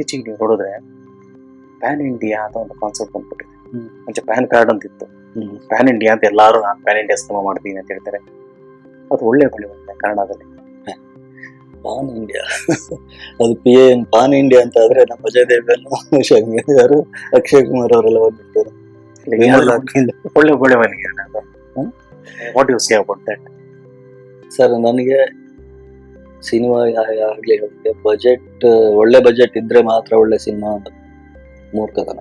ಇತ್ತೀಚೆಗೆ ನೀವು ನೋಡಿದ್ರೆ ಪ್ಯಾನ್ ಇಂಡಿಯಾ ಅಂತ ಒಂದು ಕಾನ್ಸೆಪ್ಟ್ ಬಂದ್ಬಿಟ್ಟಿದೆ. ಮುಂಚೆ ಪ್ಯಾನ್ ಕಾರ್ಡ್ ಅಂತಿತ್ತು. ಪ್ಯಾನ್ ಇಂಡಿಯಾ ಅಂತ ಎಲ್ಲರೂ ನಾನು ಪ್ಯಾನ್ ಇಂಡಿಯಾ ಸಿನಿಮಾ ಮಾಡ್ತೀನಿ ಅಂತ ಹೇಳ್ತಾರೆ. ಅದು ಒಳ್ಳೆ ಬೆಳವಣಿಗೆ ಕನ್ನಡದಲ್ಲಿ. ಪಾನ್ ಇಂಡಿಯಾ ಅದು ಪಿ ಎನ್ ಪಾನ್ ಇಂಡಿಯಾ ಅಂತ ಆದ್ರೆ ನಮ್ಮ ಅಜಯ್ ದೇವಗನ್ ಶಂಕರ್ ಅವರು ಅಕ್ಷಯ್ ಕುಮಾರ್ ಅವರೆಲ್ಲ ಹಾಕಿಂದ ಒಳ್ಳೆ ಹ್ಮ್? What you say about that sir ನನಗೆ ಸಿನಿಮಾ ಆಗ್ಲಿ ಬಜೆಟ್, ಒಳ್ಳೆ ಬಜೆಟ್ ಇದ್ರೆ ಮಾತ್ರ ಒಳ್ಳೆ ಸಿನಿಮಾ ಅಂತ. ಮೂರ್ಖತನ.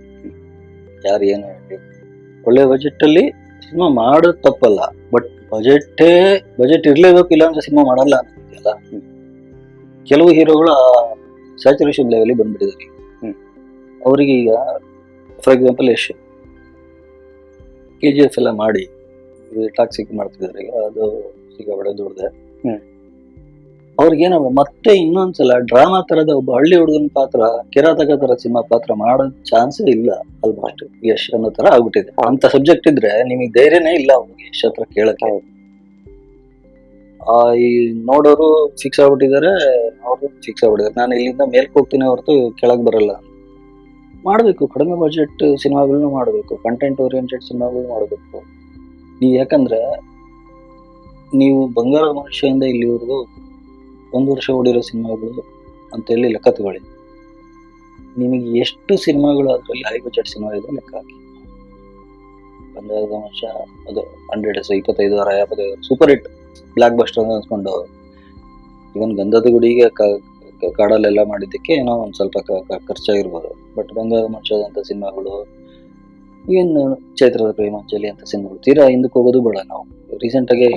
ಯಾರು ಏನು ಹೇಳಿ ಒಳ್ಳೆ ಬಜೆಟ್ ಅಲ್ಲಿ ಸಿನಿಮಾ ಮಾಡೋದು ತಪ್ಪಲ್ಲ. ಬಟ್ ಬಜೆಟೇ, ಬಜೆಟ್ ಇರಲೇಬೇಕು ಇಲ್ಲ ಅಂದ್ರೆ ಸಿನಿಮಾ ಮಾಡಲ್ಲ ಅಂತಿದೆಯಲ್ಲ? ಕೆಲವು ಹೀರೋಗಳು ಸ್ಯಾಚುರೇಷನ್ ಲೆವೆಲ್ ಬಂದ್ಬಿಟ್ಟಿದ್ದಾರೆ. ಅವರಿಗೆ ಈಗ for example Yash. K G F ಎಲ್ಲ ಮಾಡಿ ಟಾಕ್ಸಿಕ್ ಮಾಡ್ತಿದ್ದಾರೆ. ಅದು ಸಿಕ್ಕಾಪಟ್ಟೆ ದುಡ್ದೆ ಹ್ಮ್. ಅವ್ರಿಗೇನ ಮತ್ತೆ ಇನ್ನೊಂದ್ಸಲ ಡ್ರಾಮಾ ತರದ ಒಬ್ಬ ಹಳ್ಳಿ ಹುಡುಗನ ಪಾತ್ರ, ಕಿರಾತಕ ತರ ಸಿನಿಮಾ ಪಾತ್ರ ಮಾಡೋ ಚಾನ್ಸೇ ಇಲ್ಲ ಆಲ್ಮೋಸ್ಟ್ ಯಶ್ ಅನ್ನೋ ತರ ಆಗ್ಬಿಟ್ಟಿದೆ. ಅಂತ ಸಬ್ಜೆಕ್ಟ್ ಇದ್ರೆ ನಿಮಗೆ ಧೈರ್ಯನೇ ಇಲ್ಲ ಅವ್ರಿಗೆ ಯಶ್ ಹತ್ರ ಕೇಳಕ್ಕೆ. ಆ, ಈ ನೋಡೋರು ಫಿಕ್ಸ್ ಆಗ್ಬಿಟ್ಟಿದ್ದಾರೆ, ಅವರು ಫಿಕ್ಸ್ ಆಗ್ಬಿಟ್ಟಿದ್ದಾರೆ. ನಾನು ಇಲ್ಲಿಂದ ಮೇಲ್ಕ್ ಹೋಗ್ತೀನಿ ಹೊರತು ಕೆಳಗೆ ಬರಲ್ಲ. ಮಾಡಬೇಕು, ಕಡಿಮೆ ಬಜೆಟ್ ಸಿನಿಮಾಗಳನ್ನು ಮಾಡಬೇಕು ಕಂಟೆಂಟ್ ಓರಿಯೆಂಟೆಡ್ ಸಿನಿಮಾಗಳು ಮಾಡಬೇಕು. ನೀವು ಯಾಕಂದ್ರೆ, ನೀವು ಬಂಗಾರದ ಮನುಷ್ಯಯಿಂದ ಇಲ್ಲಿವರೆಗೂ ಒಂದು ವರ್ಷ ಓಡಿರೋ ಸಿನಿಮಾಗಳು ಅಂತ ಹೇಳಿ ಲೆಕ್ಕ ತಗೊಳ್ಳಿ ನಿಮಗೆ ಎಷ್ಟು ಸಿನಿಮಾಗಳು ಅದರಲ್ಲಿ ಹೈ ಬಜೆಟ್ ಸಿನಿಮಾ ಇದೆ ಲೆಕ್ಕ ಹಾಕಿ. ಬಂಗಾರದ ವರ್ಷ ಅದು ಹಂಡ್ರೆಡ್ ಇಪ್ಪತ್ತೈದು ವಾರ ಎಪ್ಪತ್ತೈದು ಸೂಪರ್ ಹಿಟ್ ಬ್ಲಾಕ್ ಬಸ್ಟರ್ ಅಂತ ಅನ್ಸ್ಕೊಂಡು ಇವನ್ ಗಂಧದ ಗುಡಿಗೆ ಕಾಡಲ್ಲೆಲ್ಲ ಮಾಡಿದ್ದಕ್ಕೆ ಏನೋ ಒಂದು ಸ್ವಲ್ಪ ಖರ್ಚಾಗಿರ್ಬೋದು. ಬಟ್ ಬಂಗಾರ ಮನುಷ್ಯದಂಥ ಸಿನಿಮಾಗಳು ಇವನ್ ಚೈತ್ರದ ಪ್ರೇಮಾಂಜಲಿ ಅಂತ ಸಿನಿಮಾಗಳು ತೀರಾ ಹಿಂದಕ್ಕೆ ಹೋಗೋದು ಬೇಡ ನಾವು. ರೀಸೆಂಟಾಗಿ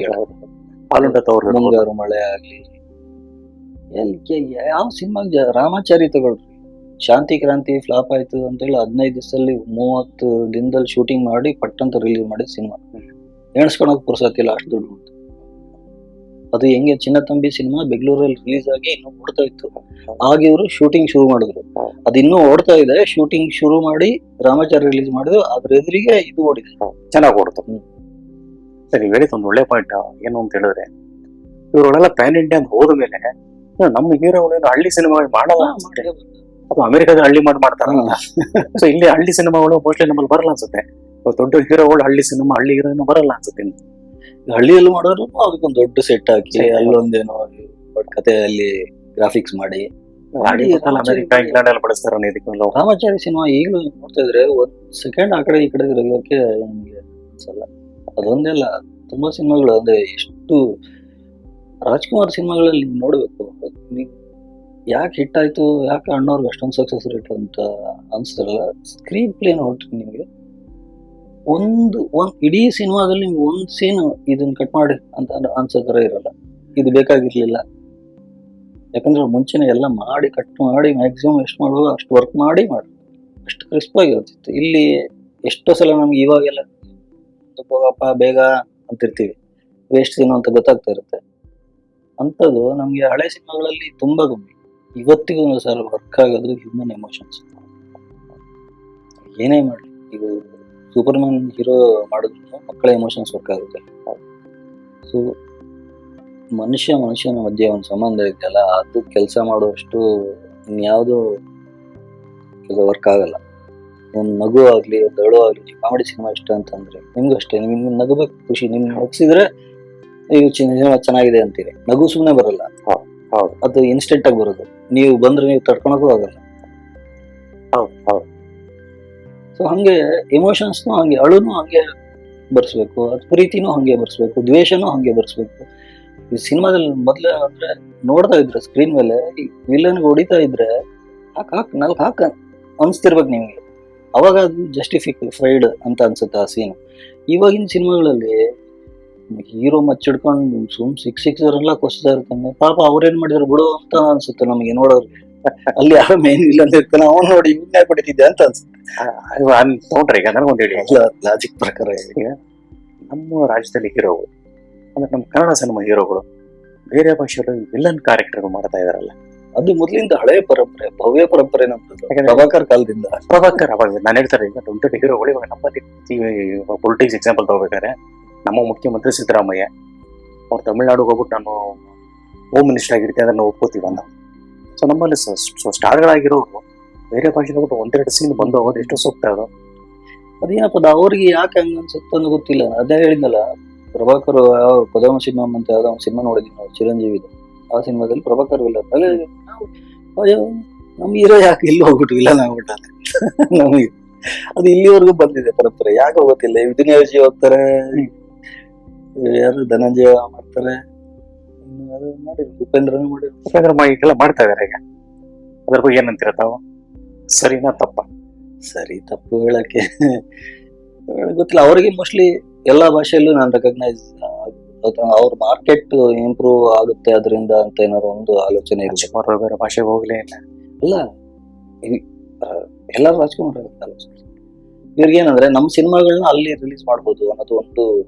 ಮುಂಗಾರು ಮಳೆ ಆಗ್ಲಿ ಎಲ್ ಕೆ- ಯಾವ ಸಿನಿಮಾ ರಾಮಾಚಾರಿ ತಗೊಳ್ರಿ. ಶಾಂತಿ ಕ್ರಾಂತಿ ಫ್ಲಾಪ್ ಆಯ್ತು ಅಂತೇಳಿ ಹದಿನೈದು ದಿವಸದಲ್ಲಿ ಮೂವತ್ತು ದಿನದಲ್ಲಿ ಶೂಟಿಂಗ್ ಮಾಡಿ ಪಟ್ಟಂತ ರಿಲೀಸ್ ಮಾಡಿದ ಸಿನಿಮಾ. ಎಣಿಸ್ಕೊಳಕ್ ಪುರ್ಸತ್ತಿಲ್ಲ ಅಷ್ಟು ದುಡ್ಡು. ಅದು ಹೆಂಗೆ ಚಿನ್ನ ತಂಬಿ ಸಿನಿಮಾ ಬೆಂಗಳೂರಲ್ಲಿ ರಿಲೀಸ್ ಆಗಿ ಇನ್ನೂ ಓಡ್ತಾ ಇತ್ತು. ಆಗ ಇವರು ಶೂಟಿಂಗ್ ಶುರು ಮಾಡಿದ್ರು. ಅದು ಇನ್ನೂ ಓಡ್ತಾ ಇದೆ ಶೂಟಿಂಗ್ ಶುರು ಮಾಡಿ ರಾಮಾಚಾರ್ಯ ರಿಲೀಸ್ ಮಾಡಿದ್ರು. ಅದ್ರ ಎದುರಿಗೆ ಇದು ಓಡಿದೆ. ಚೆನ್ನಾಗಿ ಓಡ್ತು. ಸರಿ ಹೇಳಿದ ಒಂದು ಒಳ್ಳೆ ಪಾಯಿಂಟ್ ಏನು ಅಂತ ಹೇಳಿದ್ರೆ ಇವರುಗಳೆಲ್ಲ ಪ್ಯಾನ್ ಇಂಡಿಯಾ ಅಂತ ಹೋದ ಮೇಲೆ ನಮ್ಮ ಹೀರೋಗಳು ಹಳ್ಳಿ ಸಿನಿಮಾ ಮಾಡಲ್ಲ ಅನ್ಸುತ್ತೆ. ಅದು ಅಮೆರಿಕದ ಹಳ್ಳಿ ಮಾಡಿ ಮಾಡ್ತಾರಲ್ಲ. ಸೊ ಇಲ್ಲಿ ಹಳ್ಳಿ ಸಿನಿಮಾಗಳು ಮೋಸ್ಟ್ಲಿ ನಮ್ಮಲ್ಲಿ ಬರಲ್ಲ ಅನ್ಸುತ್ತೆ. ದೊಡ್ಡ ಹೀರೋಗಳು ಹಳ್ಳಿ ಸಿನಿಮಾ ಹಳ್ಳಿ ಹೀರೋನು ಬರಲ್ಲ ಅನ್ಸುತ್ತೆ. ಹಳ್ಳಿಯಲ್ಲಿ ಮಾಡೋರು ಅದಕ್ಕೊಂದು ದೊಡ್ಡ ಸೆಟ್ ಹಾಕಿ ಅಲ್ಲೊಂದೇನೋ ಅಲ್ಲಿ ಕಥೆಯಲ್ಲಿ ಗ್ರಾಫಿಕ್ಸ್ ಮಾಡಿ. ಅಮೆರಿಕ ಇಂಗ್ಲೆಂಡ್ ಅಲ್ಲಿ ಬಳಸ್ತಾರ ಇದಕ್ಕೆಲ್ಲ ರಾಮಾಚಾರಿ ಸಿನಿಮಾ ಈಗಲೂ ನೋಡ್ತಾ ಇದ್ರೆ ಒಂದ್ ಸೆಕೆಂಡ್ ಆ ಕಡೆ ಈ ಕಡೆ ಇರೋಕೆ ನಮ್ಗೆ ಅನ್ಸಲ್ಲ. ಅದೊಂದೆಲ್ಲ ತುಂಬಾ ಸಿನಿಮಾಗಳು ಅಂದ್ರೆ ಎಷ್ಟು ರಾಜ್ಕುಮಾರ್ ಸಿನಿಮಾಗಳಲ್ಲಿ ನೋಡಬೇಕು. ಯಾಕೆ ಹಿಟ್ ಆಯ್ತು, ಯಾಕೆ ಅಣ್ಣವ್ರಿಗೆ ಅಷ್ಟೊಂದು ಸಕ್ಸಸ್ ರೇಟ್ ಅಂತ ಅನ್ಸ್ತಾರಲ್ಲ. ಸ್ಕ್ರೀನ್ ಪ್ಲೇ ನೋಡ್ರಿ ನಿಮಗೆ. ಒಂದು ಒಂದು, ಇಡೀ ಸಿನಿಮಾದಲ್ಲಿ ನಿಮ್ಗೆ ಒಂದು ಸೀನ್ ಇದನ್ನ ಕಟ್ ಮಾಡಿ ಅಂತ ಅನ್- ಅನ್ಸೋ ಥರ ಇರಲ್ಲ. ಇದು ಬೇಕಾಗಿರ್ಲಿಲ್ಲ. ಯಾಕಂದ್ರೆ ಮುಂಚೆನೆ ಎಲ್ಲ ಮಾಡಿ ಕಟ್ ಮಾಡಿ ಮ್ಯಾಕ್ಸಿಮಮ್ ಎಷ್ಟು ಮಾಡುವ ಅಷ್ಟು ವರ್ಕ್ ಮಾಡಿ ಮಾಡಿ. ಅಷ್ಟು ಕ್ರಿಸ್ಪ್ ಆಗಿರ್ತಿತ್ತು. ಇಲ್ಲಿ ಎಷ್ಟೋ ಸಲ ನಮ್ಗೆ ಇವಾಗೆಲ್ಲ ಹೋಗಪ್ಪ ಬೇಗ ಅಂತಿರ್ತೀವಿ. ವೇಸ್ಟ್ ಏನು ಅಂತ ಗೊತ್ತಾಗ್ತಾ ಇರುತ್ತೆ. ಅಂಥದ್ದು ನಮಗೆ ಹಳೆ ಸಿನಿಮಾಗಳಲ್ಲಿ ತುಂಬಾ ಕಮ್ಮಿ ಇವತ್ತಿಗೂ ಸರ್ ವರ್ಕ್ ಆಗೋದು ಹ್ಯೂಮನ್ ಎಮೋಷನ್ಸ್ ಏನೇ ಮಾಡಲಿ, ಈಗ ಸೂಪರ್ ಮ್ಯಾನ್ ಹೀರೋ ಮಾಡೋದ್ರಿಂದ ಮಕ್ಕಳ ಎಮೋಷನ್ಸ್ ವರ್ಕ್ ಆಗುತ್ತೆ. ಸೊ ಮನುಷ್ಯ ಮನುಷ್ಯನ ಮಧ್ಯೆ ಒಂದು ಸಂಬಂಧ ಇದೆಯಲ್ಲ ಅದು ಕೆಲಸ ಮಾಡುವಷ್ಟು ಇನ್ಯಾವುದೂ ಕೆಲಸ ವರ್ಕ್ ಆಗಲ್ಲ. ಒಂದು ನಗು ಆಗಲಿ, ಒಂದು ಅಳು ಆಗಲಿ ಕಾಮಿಡಿ ಸಿನಿಮಾ ಇಷ್ಟ ಅಂತಂದ್ರೆ ನಿಮ್ಗೂ ಅಷ್ಟೇ ನಿಮ್ಗೆ ನಗಬೇಕು, ಖುಷಿ. ನಿಮ್ಗೆ ನಗಿಸಿದ್ರೆ ಈಗ ಸಿನಿಮಾ ಚೆನ್ನಾಗಿದೆ ಅಂತೀರಿ. ನಗು ಸುಮ್ಮನೆ ಬರಲ್ಲ. ಹೌದು. ಅದು ಇನ್ಸ್ಟೆಂಟ್ ಆಗಿ ಬರೋದು. ನೀವು ಬಂದ್ರೆ ನೀವು ತಡ್ಕೊಳಕ್ಕೂ ಆಗಲ್ಲ. ಹೌದು ಹೌದು. ಸೊ ಹಂಗೆ ಎಮೋಷನ್ಸ್ನು ಹಂಗೆ ಅಳುನು ಹಂಗೆ ಬರ್ಸ್ಬೇಕು ಅದು ಪ್ರೀತಿನೂ ಹಂಗೆ ಬರ್ಸ್ಬೇಕು ದ್ವೇಷನೂ ಹಂಗೆ ಬರ್ಸ್ಬೇಕು. ಈ ಸಿನಿಮಾದಲ್ಲಿ ಮೊದಲೇ ಅಂದ್ರೆ ನೋಡ್ತಾ ಇದ್ರೆ ಸ್ಕ್ರೀನ್ ಮೇಲೆ ಈ ವಿಲನ್ಗೆ ಹೊಡಿತಾ ಇದ್ರೆ ಹಾಕ್ ಹಾಕ್ ನಾಲ್ಕು ಹಾಕ್ ಅನ್ಸ್ತಿರ್ಬೇಕು ನಿಮ್ಗೆ. ಅವಾಗ ಅದು ಜಸ್ಟಿಫಿಕ್ ಫ್ರೈಡ್ ಅಂತ ಅನ್ಸುತ್ತೆ ಆ ಸೀನ್ ಇವಾಗಿನ ಸಿನಿಮಾಗಳಲ್ಲಿ ಹೀರೋ ಮಚ್ಚಿಡ್ಕೊಂಡು ಸುಮ್ ಸಿಕ್ಸ್ ಸಿಕ್ಸ್ ಎಲ್ಲ ಕೊಸ್ತಾ ಇರ್ತಾನೆ. ಪಾಪ ಅವ್ರೇನ್ ಮಾಡಿದ್ರು ಬಿಡು ಅಂತ ಅನ್ಸುತ್ತೆ ನಮಗೆ ನೋಡೋರು. ಅಲ್ಲಿ ಯಾರು ಮೇನ್ ಇಲ್ಲ ಅಂತ ಇರ್ತಾನೆ ಅವ್ನು ನೋಡಿ ಇವ್ನ ಬಿಡ್ತಿದ್ದೆ ಅಂತ ಅನ್ಸುತ್ತೆ. ನೋಡ್ರಿ ಈಗ ನನಗೊಂದು ಹೇಳಿ. ಲಾಜಿಕ್ ಪ್ರಕಾರ. ನಮ್ಮ ರಾಜ್ಯದಲ್ಲಿ ಹೀರೋಗಳು ಅಂದ್ರೆ ನಮ್ಮ ಕನ್ನಡ ಸಿನಿಮಾ ಹೀರೋಗಳು ಬೇರೆ ಭಾಷೆಗಳು ವಿಲನ್ ಕ್ಯಾರೆಕ್ಟರ್ ಮಾಡ್ತಾ ಇದಾರಲ್ಲ. ಅದು ಮೊದಲಿಂದ ಹಳೆ ಪರಂಪರೆ ಭವ್ಯ ಪರಂಪರೆ ನಮ್ದು. ಪ್ರಭಾಕರ್ ಕಾಲದಿಂದ. ಪ್ರಭಾಕರ್ ಅವಾಗ ನಾನು ಹೇಳ್ತಾರೆ ಈಗ ದೊಡ್ಡ ದೊಡ್ಡ ಹೀರೋಗಳು ಇವಾಗ ನಮ್ಮಲ್ಲಿ ಪೊಲಿಟಿಕ್ಸ್ ಎಕ್ಸಾಂಪಲ್ ತಗೋಬೇಕಾದ್ರೆ ನಮ್ಮ ಮುಖ್ಯಮಂತ್ರಿ ಸಿದ್ದರಾಮಯ್ಯ ಅವ್ರು ತಮಿಳ್ನಾಡಿಗೆ ಹೋಗ್ಬಿಟ್ಟು ನಾನು ಹೋಮ್ ಮಿನಿಸ್ಟರ್ ಆಗಿರ್ತೀನಿ ಅದನ್ನು ಒಪ್ಕೋತೀವ ನಾವು ಸೊ ನಮ್ಮಲ್ಲಿ ಸೊ ಸ್ಟಾರ್ಗಳಾಗಿರೋರು ಬೇರೆ ಭಾಷೆ ಬಿಟ್ಟು ಒಂದೆರಡು ಸೀನ್ ಬಂದು ಹೋಗೋದು ಎಷ್ಟು ಸೂಕ್ತ ಅದು. ಅದೇನಪ್ಪ ಅದು ಅವ್ರಿಗೆ ಯಾಕೆ ಹಂಗೆ ಅನ್ಸುತ್ತೆ ಅನ್ನೋ ಗೊತ್ತಿಲ್ಲ. ಅದೇ ಹೇಳಿದ್ನಲ್ಲ ಪ್ರಭಾಕರ್ ಪದಮ ಸಿನಿಮಾ ಅಂತ ಯಾವ್ದೋ ಒಂದು ಸಿನಿಮಾ ನೋಡಿದ್ವಿ ನಾವು ಚಿರಂಜೀವಿದು. ಆ ಸಿನಿಮಾದಲ್ಲಿ ಪ್ರಭಾಕರ್ ಇಲ್ಲ. ಅಲ್ಲೇ ನಾವು ಅಯ್ಯೋ ನಮ್ ಹೀರೋ ಯಾಕೆ ಇಲ್ಲಿ ಹೋಗ್ಬಿಟ್ಟು ಇಲ್ಲ ಆಗ್ಬಿಟ್ಟಾನೆ ನಮಗೆ ಅದು ಇಲ್ಲಿವರೆಗೂ ಬಂದಿದೆ ಪರಂಪರೆ. ಯಾಕೆ ಗೊತ್ತಿಲ್ಲ ವಿಧಿನ್ಯಾಸಿ ಹೋಗ್ತಾರೆ ಯಾರು ಧನಂಜಯ ಮಾಡ್ತಾರೆ? ಇನ್ನು ಯಾರು ಮಾಡಿದ್ರು ಉಪೇಂದ್ರನು ಮಾಡಿದ್ರು ಉಪೇಂದ್ರ ಈಗೆಲ್ಲ ಮಾಡ್ತಾ ಇದಾರೆ ಈಗ. ಅದ್ರ ಬಗ್ಗೆ ಏನಂತೀರ ತಾವು? ಸರಿನಾ ತಪ್ಪ? ಸರಿ ತಪ್ಪು ಹೇಳಕ್ಕೆ ಹೇಳಕ್ ಗೊತ್ತಿಲ್ಲ. ಅವರಿಗೆ ಮೋಸ್ಟ್ಲಿ ಎಲ್ಲಾ ಭಾಷೆಯಲ್ಲೂ ನಾನು ರೆಕಗ್ನೈಸ್ ಅವ್ರ ಮಾರ್ಕೆಟ್ ಇಂಪ್ರೂವ್ ಆಗುತ್ತೆ ಅದರಿಂದ ಅಂತ ಏನಾದ್ರು ಒಂದು ಆಲೋಚನೆ ಇರುತ್ತೆ. ರಾಜ್ಕುಮಾರ್ ಬೇರೆ ಭಾಷೆಗೆ ಹೋಗ್ಲೇ ಇಲ್ಲ. ಅಲ್ಲ ಈ- ಆ, ಎಲ್ಲರೂ ರಾಜ್ಕುಮಾರ್ ಇವ್ರಿಗೇನಂದ್ರೆ ನಮ್ಮ ಸಿನಿಮಾಗಳನ್ನ ಅಲ್ಲಿ ರಿಲೀಸ್ ಮಾಡ್ಬೋದು ಅನ್ನೋದು ಒಂದು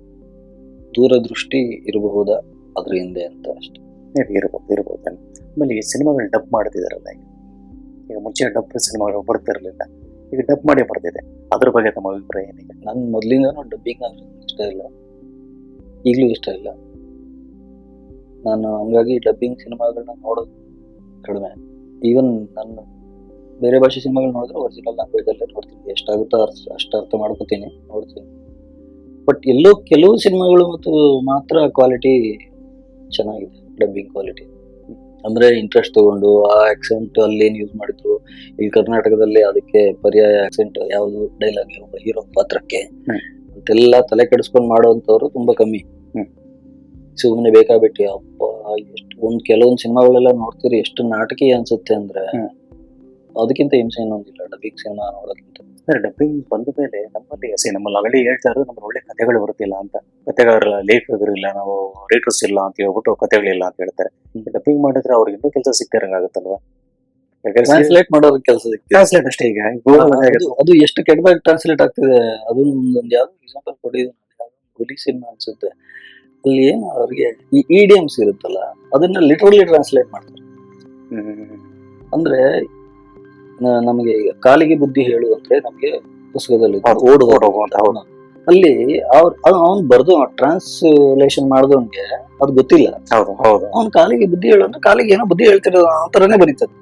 ದೂರದೃಷ್ಟಿ ಇರಬಹುದಾ? ಅದ್ರ ಹಿಂದೆ ಅಂತ ಅಷ್ಟೇ. ಇರ್ಬೋದು ಇರ್ಬೋದು. ಆಮೇಲೆ ಈ ಸಿನಿಮಾಗಳು ಡಬ್ ಮಾಡ್ತಿದಾರಲ್ಲ ಈಗ. ಈಗ ಮುಂಚೆ ಡಬ್ ಸಿನಿಮಾಗಳು ಬರ್ತಿರಲಿಲ್ಲ. ಈಗ ಡಬ್ ಮಾಡಿ ಬರ್ತಿದೆ. ಅದ್ರ ಬಗ್ಗೆ ತಮ್ಮ ಅಭಿಪ್ರಾಯ ಏನಿದೆ ನನ್ ಮೊದ್ಲಿಂದನೂ ಡಬ್ಬಿಂಗ್ ಅಂದ್ರೆ ಇಷ್ಟ ಇಲ್ಲ. ಈಗಲೂ ಇಷ್ಟ ಇಲ್ಲ. ನಾನು ಹಂಗಾಗಿ ಡಬ್ಬಿಂಗ್ ಸಿನಿಮಾಗಳನ್ನ ನೋಡೋದು ಕಡಿಮೆ. ಈವನ್ ನನ್ನ ಬೇರೆ ಭಾಷೆ ಸಿನಿಮಾಗಳು ನೋಡಿದ್ರೆ ಒರಿಜಿನಲ್ ಲ್ಯಾಂಗ್ವೇಜ್ ಅಲ್ಲೇ ನೋಡ್ತೀನಿ. ಎಷ್ಟಾಗುತ್ತೋ ಅರ್ಥ ಅಷ್ಟು ಅರ್ಥ ಮಾಡ್ಕೋತೀನಿ ನೋಡ್ತೀನಿ. ಬಟ್ ಎಲ್ಲೋ ಕೆಲವು ಸಿನಿಮಾಗಳು ಮತ್ತು ಮಾತ್ರ ಕ್ವಾಲಿಟಿ ಚೆನ್ನಾಗಿದೆ ಡಬ್ಬಿಂಗ್ ಕ್ವಾಲಿಟಿ ಅಂದ್ರೆ ಇಂಟ್ರೆಸ್ಟ್ ತಗೊಂಡು ಆ ಆಕ್ಸೆಂಟ್ ಅಲ್ಲಿ ಏನ್ ಯೂಸ್ ಮಾಡಿದ್ರು. ಈ ಕರ್ನಾಟಕದಲ್ಲಿ ಅದಕ್ಕೆ ಪರ್ಯಾಯ ಆಕ್ಸೆಂಟ್ ಯಾವುದು ಡೈಲಾಗ್ ಒಬ್ಬ ಹೀರೋ ಪಾತ್ರಕ್ಕೆ. ಅಂತೆಲ್ಲ ತಲೆ ಕೆಡಿಸ್ಕೊಂಡು ಮಾಡುವಂತವ್ರು ತುಂಬಾ ಕಮ್ಮಿ. ಸುಮ್ಮನೆ ಬೇಕಾಬಿಟ್ಟಿ ಅಪ್ಪ ಎಷ್ಟು ಒಂದ್ ಕೆಲವೊಂದು ಸಿನಿಮಾಗಳೆಲ್ಲ ನೋಡ್ತೀರಿ ಎಷ್ಟು ನಾಟಕೀಯ ಅನ್ಸುತ್ತೆ ಅಂದ್ರೆ ಹ್ಮ್. ಅದಕ್ಕಿಂತ ಹಿಂಸೆ ಇನ್ನೊಂದಿಲ್ಲ ಡಬ್ಬಿಂಗ್ ಸಿನಿಮಾ ನೋಡೋದ್ಕಿಂತ ಅಂದ್ರೆ ಡಬ್ಬಿಂಗ್ ಬಂದ ಮೇಲೆ ನಮ್ಮಲ್ಲಿ ಸಿ ನಮ್ಮಲ್ಲಿ ಆಲ್ರೆಡಿ ಹೇಳ್ತಾ ಇರೋದು ನಮ್ಗೆ ಒಳ್ಳೆ ಕಥೆಗಳು ಬರುತ್ತಿಲ್ಲ ಅಂತ ಕಥೆಗಾರರ ಲೇಖಕರಿಲ್ಲ ನಾವು ರೈಟರ್ಸ್ ಇಲ್ಲ ಅಂತ ಹೇಳ್ಬಿಟ್ಟು ಕಥೆಗಳಿಲ್ಲ ಅಂತ ಹೇಳ್ತಾರೆ ಡಬ್ಬಿಂಗ್ ಮಾಡಿದ್ರೆ ಅವ್ರಿಗೆ ಇನ್ನೂ ಕೆಲಸ ಸಿಗ್ತಿರಂಗಾಗುತ್ತಲ್ವಾ ಟ್ರಾನ್ಸ್ಲೇಟ್ ಮಾಡೋರ್ ಕೆಲಸ ಸಿಗ್ತಿದೆ. ಟ್ರಾನ್ಸ್ಲೇಟ್ ಅಷ್ಟೇ ಈಗ Google ಅಲ್ಲಿ ಅದು ಅದು ಎಷ್ಟು ಕೆಟ್ಟದಾಗಿ ಟ್ರಾನ್ಸ್ಲೇಟ್ ಆಗ್ತಿದೆ ಅದು ಒಂದ್ ಯಾವ್ದು ಎಕ್ಸಾಂಪಲ್ ಕೊಟ್ಟಿದ್ದೀನಿ ಹುಲಿ ಸಿನಿಮಾ ಅನ್ಸುತ್ತೆ. ಅಲ್ಲಿ ಏನು ಅವ್ರಿಗೆ ಈ ಇಡಿಯಮ್ಸ್ ಇರುತ್ತಲ್ಲ ಅದನ್ನ ಲಿಟ್ರಲಿ ಟ್ರಾನ್ಸ್ಲೇಟ್ ಮಾಡ್ತಾರೆ. ಹ್ಮ್. ಅಂದ್ರೆ ನ- ನಮಗೆ ಈಗ ಕಾಲಿಗೆ ಬುದ್ಧಿ ಹೇಳು ಅಂದ್ರೆ ನಮಗೆ ಪುಸ್ತಕದಲ್ಲಿ ಹೌದು, ಓಡು ಓಡ್ ಹೌದು. ಅಲ್ಲಿ ಅವ್ರ ಅವ್ನ್ ಬರ್ದು ಟ್ರಾನ್ಸ್ಲೇಷನ್ ಮಾಡಿದವನ್ಗೆ ಅದು ಗೊತ್ತಿಲ್ಲ. ಹೌದು ಹೌದು. ಅವ್ನ್ ಕಾಲಿಗೆ ಬುದ್ಧಿ ಹೇಳು ಅಂದ್ರೆ ಕಾಲಿಗೆ ಏನೋ ಬುದ್ಧಿ ಹೇಳ್ತಿರೋದು ಆ ಥರನೇ ಬರೀತದೆ.